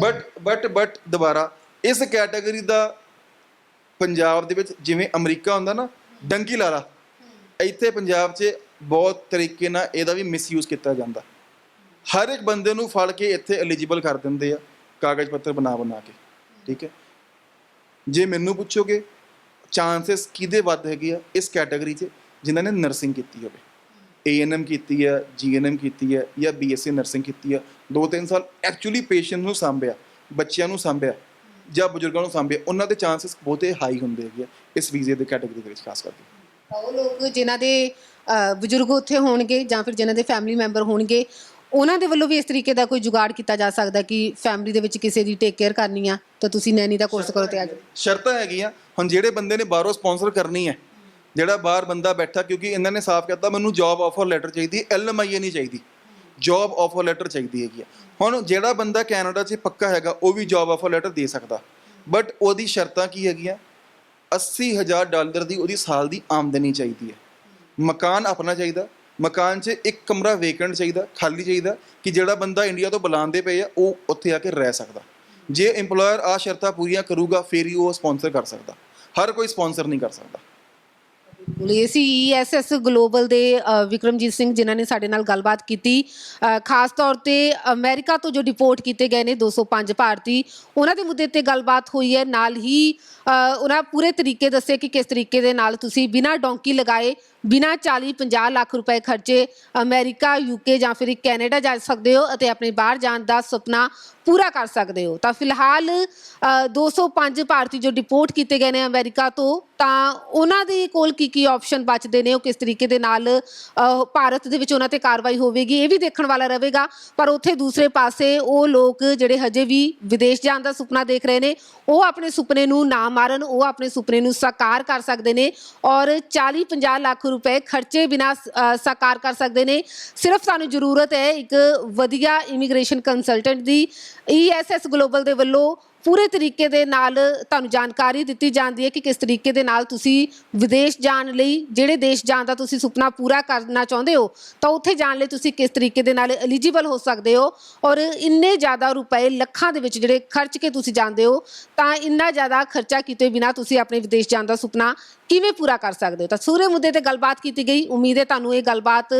A: ਬਟ ਬਟ ਬਟ ਦੁਬਾਰਾ, ਇਸ ਕੈਟਾਗਰੀ ਦਾ ਪੰਜਾਬ ਦੇ ਵਿੱਚ ਜਿਵੇਂ ਅਮਰੀਕਾ ਹੁੰਦਾ ਨਾ ਡੰਕੀ ਲਾਲਾ, ਇੱਥੇ ਪੰਜਾਬ 'ਚ ਬਹੁਤ ਤਰੀਕੇ ਨਾਲ ਇਹਦਾ ਵੀ ਮਿਸਯੂਜ਼ ਕੀਤਾ ਜਾਂਦਾ। ਹਰ ਇੱਕ ਬੰਦੇ ਨੂੰ ਫੜ ਕੇ ਇੱਥੇ ਐਲੀਜੀਬਲ ਕਰ ਦਿੰਦੇ ਆ, ਕਾਗਜ਼ ਪੱਤਰ ਬਣਾ ਬਣਾ ਕੇ, ਠੀਕ ਹੈ? ਜੇ ਮੈਨੂੰ ਪੁੱਛੋਗੇ ਚਾਂਸਸ ਕਿਹਦੇ ਵੱਧ ਹੈਗੇ ਆ? ਇਸ ਕੈਟਾਗਰੀ 'ਚ ਜਿਨ੍ਹਾਂ ਨੇ ਨਰਸਿੰਗ ਕੀਤੀ ਹੋਵੇ। ਏਐਨਐਮ ਕੀਤੀ ਹੈ ਜੀਐਨਐਮ ਕੀਤੀ ਹੈ ਜਾਂ ਬੀਐਸਸੀ ਨਰਸਿੰਗ ਕੀਤੀ ਹੈ 2-3 ਸਾਲ ਐਕਚੁਅਲੀ ਪੇਸ਼ੈਂਟ ਨੂੰ ਸਾਂਭਿਆ, ਬੱਚਿਆਂ ਨੂੰ ਸਾਂਭਿਆ, ਜਾਂ ਬਜ਼ੁਰਗਾਂ ਨੂੰ ਸਾਂਭਿਆ, ਉਹਨਾਂ ਦੇ ਚਾਂਸਸ ਬਹੁਤੇ ਹਾਈ ਹੁੰਦੇ ਹੈਗੇ ਆ ਇਸ ਵੀਜ਼ੇ ਦੇ ਕੈਟਾਗਰੀ ਦੇ ਵਿੱਚ, ਖਾਸ ਕਰਕੇ।
B: ਉਹ ਲੋਕ ਜਿਨ੍ਹਾਂ ਦੇ ਬਜ਼ੁਰਗ ਉੱਥੇ ਹੋਣਗੇ ਜਾਂ ਫਿਰ ਜਿਨ੍ਹਾਂ ਦੇ ਫੈਮਿਲੀ ਮੈਂਬਰ ਹੋਣਗੇ, ਉਹਨਾਂ ਦੇ ਵੱਲੋਂ ਵੀ ਇਸ ਤਰੀਕੇ ਦਾ ਕੋਈ ਜੁਗਾੜ ਕੀਤਾ ਜਾ ਸਕਦਾ ਕਿ ਫੈਮਿਲੀ ਦੇ ਵਿੱਚ ਕਿਸੇ ਦੀ ਟੇਕ ਕੇਅਰ ਕਰਨੀ ਆ, ਤਾਂ ਤੁਸੀਂ ਨੈਨੀ ਦਾ ਕੋਰਸ ਕਰੋ ਤੇ ਆ ਜਾਓ।
A: ਸ਼ਰਤਾਂ ਹੈਗੀਆਂ। ਹੁਣ ਜਿਹੜੇ ਬੰਦੇ ਨੇ ਬਾਹਰੋਂ ਸਪਾਂਸਰ ਕਰਨੀ ਹੈ, ਜਿਹੜਾ ਬਾਹਰ ਬੰਦਾ ਬੈਠਾ, ਕਿਉਂਕਿ ਇਹਨਾਂ ਨੇ ਸਾਫ਼ ਕਹਿਤਾ ਮੈਨੂੰ ਜੌਬ ਆਫਰ ਲੈਟਰ ਚਾਹੀਦੀ ਹੈ ਐਲਐਮਆਈਏ ਨਹੀਂ ਚਾਹੀਦੀ। ਜੌਬ ਆਫਰ ਲੈਟਰ ਚਾਹੀਦੀ ਹੈਗੀ ਆ। ਹੁਣ ਜਿਹੜਾ ਬੰਦਾ ਕੈਨੇਡਾ 'ਚ ਪੱਕਾ ਹੈਗਾ, ਉਹ ਵੀ ਜੌਬ ਆਫਰ ਲੈਟਰ ਦੇ ਸਕਦਾ। ਬਟ ਉਹਦੀ ਸ਼ਰਤਾਂ ਕੀ ਹੈਗੀਆਂ? 80000 ਡਾਲਰ ਦੀ ਉਹਦੀ ਸਾਲ ਦੀ ਆਮਦਨੀ ਚਾਹੀਦੀ ਹੈ। ਮਕਾਨ ਆਪਣਾ ਚਾਹੀਦਾ, ਮਕਾਨ 'ਚ ਇੱਕ ਕਮਰਾ ਵੇਕੈਂਟ ਚਾਹੀਦਾ, ਖਾਲੀ ਚਾਹੀਦਾ, ਕਿ ਜਿਹੜਾ ਬੰਦਾ ਇੰਡੀਆ ਤੋਂ ਬੁਲਾਉਂਦੇ ਪਏ ਆ, ਉਹ ਉੱਥੇ ਆ ਕੇ ਰਹਿ ਸਕਦਾ। ਜੇ EMPLOYER ਆ ਸ਼ਰਤਾਂ ਪੂਰੀਆਂ ਕਰੂਗਾ, ਫਿਰ ਹੀ ਉਹ ਸਪਾਂਸਰ ਕਰ ਸਕਦਾ। ਹਰ ਕੋਈ ਸਪਾਂਸਰ ਨਹੀਂ ਕਰ ਸਕਦਾ।
B: ਬਿਲਕੁਲ ਇਹ ਈਐਸਐਸ ਗਲੋਬਲ ਦੇ ਵਿਕਰਮਜੀਤ ਸਿੰਘ ਜਿਨ੍ਹਾਂ ਨੇ ਸਾਡੇ ਨਾਲ ਗੱਲਬਾਤ ਕੀਤੀ ਖਾਸ ਤੌਰ ਤੇ ਅਮਰੀਕਾ ਤੋਂ ਜੋ ਡਿਪੋਰਟ ਕੀਤੇ ਗਏ ਨੇ 205 ਭਾਰਤੀ, ਉਹਨਾਂ ਦੇ ਮੁੱਦੇ ਤੇ ਗੱਲਬਾਤ ਹੋਈ ਹੈ। ਨਾਲ ਹੀ ਉਹਨਾਂ ਪੂਰੇ ਤਰੀਕੇ ਦੱਸੇ ਕਿ ਕਿਸ ਤਰੀਕੇ ਦੇ ਨਾਲ ਤੁਸੀਂ ਬਿਨਾਂ ਡੋਂਕੀ ਲਗਾਏ ਬਿਨਾਂ 40 50 ਲੱਖ ਰੁਪਏ ਖਰਚੇ ਅਮਰੀਕਾ ਯੂਕੇ ਜਾਂ ਫਿਰ ਕੈਨੇਡਾ ਜਾ ਸਕਦੇ ਹੋ ਅਤੇ ਆਪਣੇ ਬਾਹਰ ਜਾਣ ਦਾ ਸੁਪਨਾ ਪੂਰਾ ਕਰ ਸਕਦੇ ਹੋ। ਤਾਂ ਫਿਲਹਾਲ ਅ, 205 ਭਾਰਤੀ ਜੋ ਡਿਪੋਰਟ ਕੀਤੇ ਗਏ ਨੇ ਅਮਰੀਕਾ ਤੋਂ ਤਾਂ ਉਹਨਾਂ ਦੇ ਕੋਲ ਕੀ ਕੀ ਆਪਸ਼ਨ ਬਚਦੇ ਨੇ? ਉਹ ਕਿਸ ਤਰੀਕੇ ਦੇ ਨਾਲ ਭਾਰਤ ਦੇ ਵਿੱਚ ਉਹਨਾਂ ਤੇ ਕਾਰਵਾਈ ਹੋਵੇਗੀ? ਇਹ ਵੀ ਦੇਖਣ ਵਾਲਾ ਰਹੇਗਾ। ਪਰ ਉੱਥੇ ਦੂਸਰੇ ਪਾਸੇ ਉਹ ਲੋਕ ਜਿਹੜੇ ਹਜੇ ਵੀ ਵਿਦੇਸ਼ ਜਾਣ ਦਾ ਸੁਪਨਾ ਦੇਖ ਰਹੇ ਨੇ ਉਹ ਆਪਣੇ ਸੁਪਨੇ ਨੂੰ ਨਾ ਮਾਰਨ ਉਹ ਆਪਣੇ ਸੁਪਨੇ ਨੂੰ ਸਾਕਾਰ ਕਰ ਸਕਦੇ ਨੇ ਔਰ 40 50 ਲੱਖ ਰੁਪਏ ਖਰਚੇ ਬਿਨਾ ਸਾਕਾਰ ਕਰ ਸਕਦੇ ਨੇ। ਸਿਰਫ ਸਾਨੂੰ ਜ਼ਰੂਰਤ ਹੈ ਇੱਕ ਵਧੀਆ ਇਮੀਗ੍ਰੇਸ਼ਨ ਕੰਸਲਟੈਂਟ ਦੀ ਈਐਸਐਸ ਗਲੋਬਲ ਦੇ ਵੱਲੋਂ ਪੂਰੇ ਤਰੀਕੇ ਦੇ ਨਾਲ ਤੁਹਾਨੂੰ ਜਾਣਕਾਰੀ ਦਿੱਤੀ ਜਾਂਦੀ ਹੈ ਕਿ ਕਿਸ ਤਰੀਕੇ ਦੇ ਨਾਲ ਤੁਸੀਂ ਵਿਦੇਸ਼ ਜਾਣ ਲਈ, ਜਿਹੜੇ ਦੇਸ਼ ਜਾਣ ਦਾ ਤੁਸੀਂ ਸੁਪਨਾ ਪੂਰਾ ਕਰਨਾ ਚਾਹੁੰਦੇ ਹੋ, ਤਾਂ ਉੱਥੇ ਜਾਣ ਲਈ ਤੁਸੀਂ ਕਿਸ ਤਰੀਕੇ ਦੇ ਨਾਲ ਐਲੀਜੀਬਲ ਹੋ ਸਕਦੇ ਹੋ ਔਰ ਇੰਨੇ ਜ਼ਿਆਦਾ ਰੁਪਏ ਲੱਖਾਂ ਦੇ ਵਿੱਚ ਜਿਹੜੇ ਖਰਚ ਕੇ ਤੁਸੀਂ ਜਾਂਦੇ ਹੋ, ਤਾਂ ਇੰਨਾ ਜ਼ਿਆਦਾ ਖਰਚਾ ਕੀਤੇ ਬਿਨਾ ਤੁਸੀਂ ਆਪਣੇ ਵਿਦੇਸ਼ ਜਾਣ ਦਾ ਸੁਪਨਾ ਕਿਵੇਂ ਪੂਰਾ ਕਰ ਸਕਦੇ ਹੋ? ਤਾਂ ਸੂਰੇ ਮੁੱਦੇ ਤੇ ਗੱਲਬਾਤ ਕੀਤੀ ਗਈ, ਉਮੀਦ ਹੈ ਤੁਹਾਨੂੰ ਇਹ ਗੱਲਬਾਤ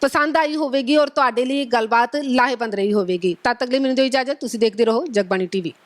B: ਪਸੰਦ ਆਈ ਹੋਵੇਗੀ ਔਰ ਤੁਹਾਡੇ ਲਈ ਇਹ ਗੱਲਬਾਤ ਲਾਹੇਵੰਦ ਰਹੀ ਹੋਵੇਗੀ। ਤਦ ਤੱਕ ਲਈ ਮੈਨੂੰ ਦਿਓ ਇਜਾਜ਼ਤ, ਤੁਸੀਂ ਦੇਖਦੇ ਰਹੋ ਜਗਬਾਣੀ ਟੀਵੀ।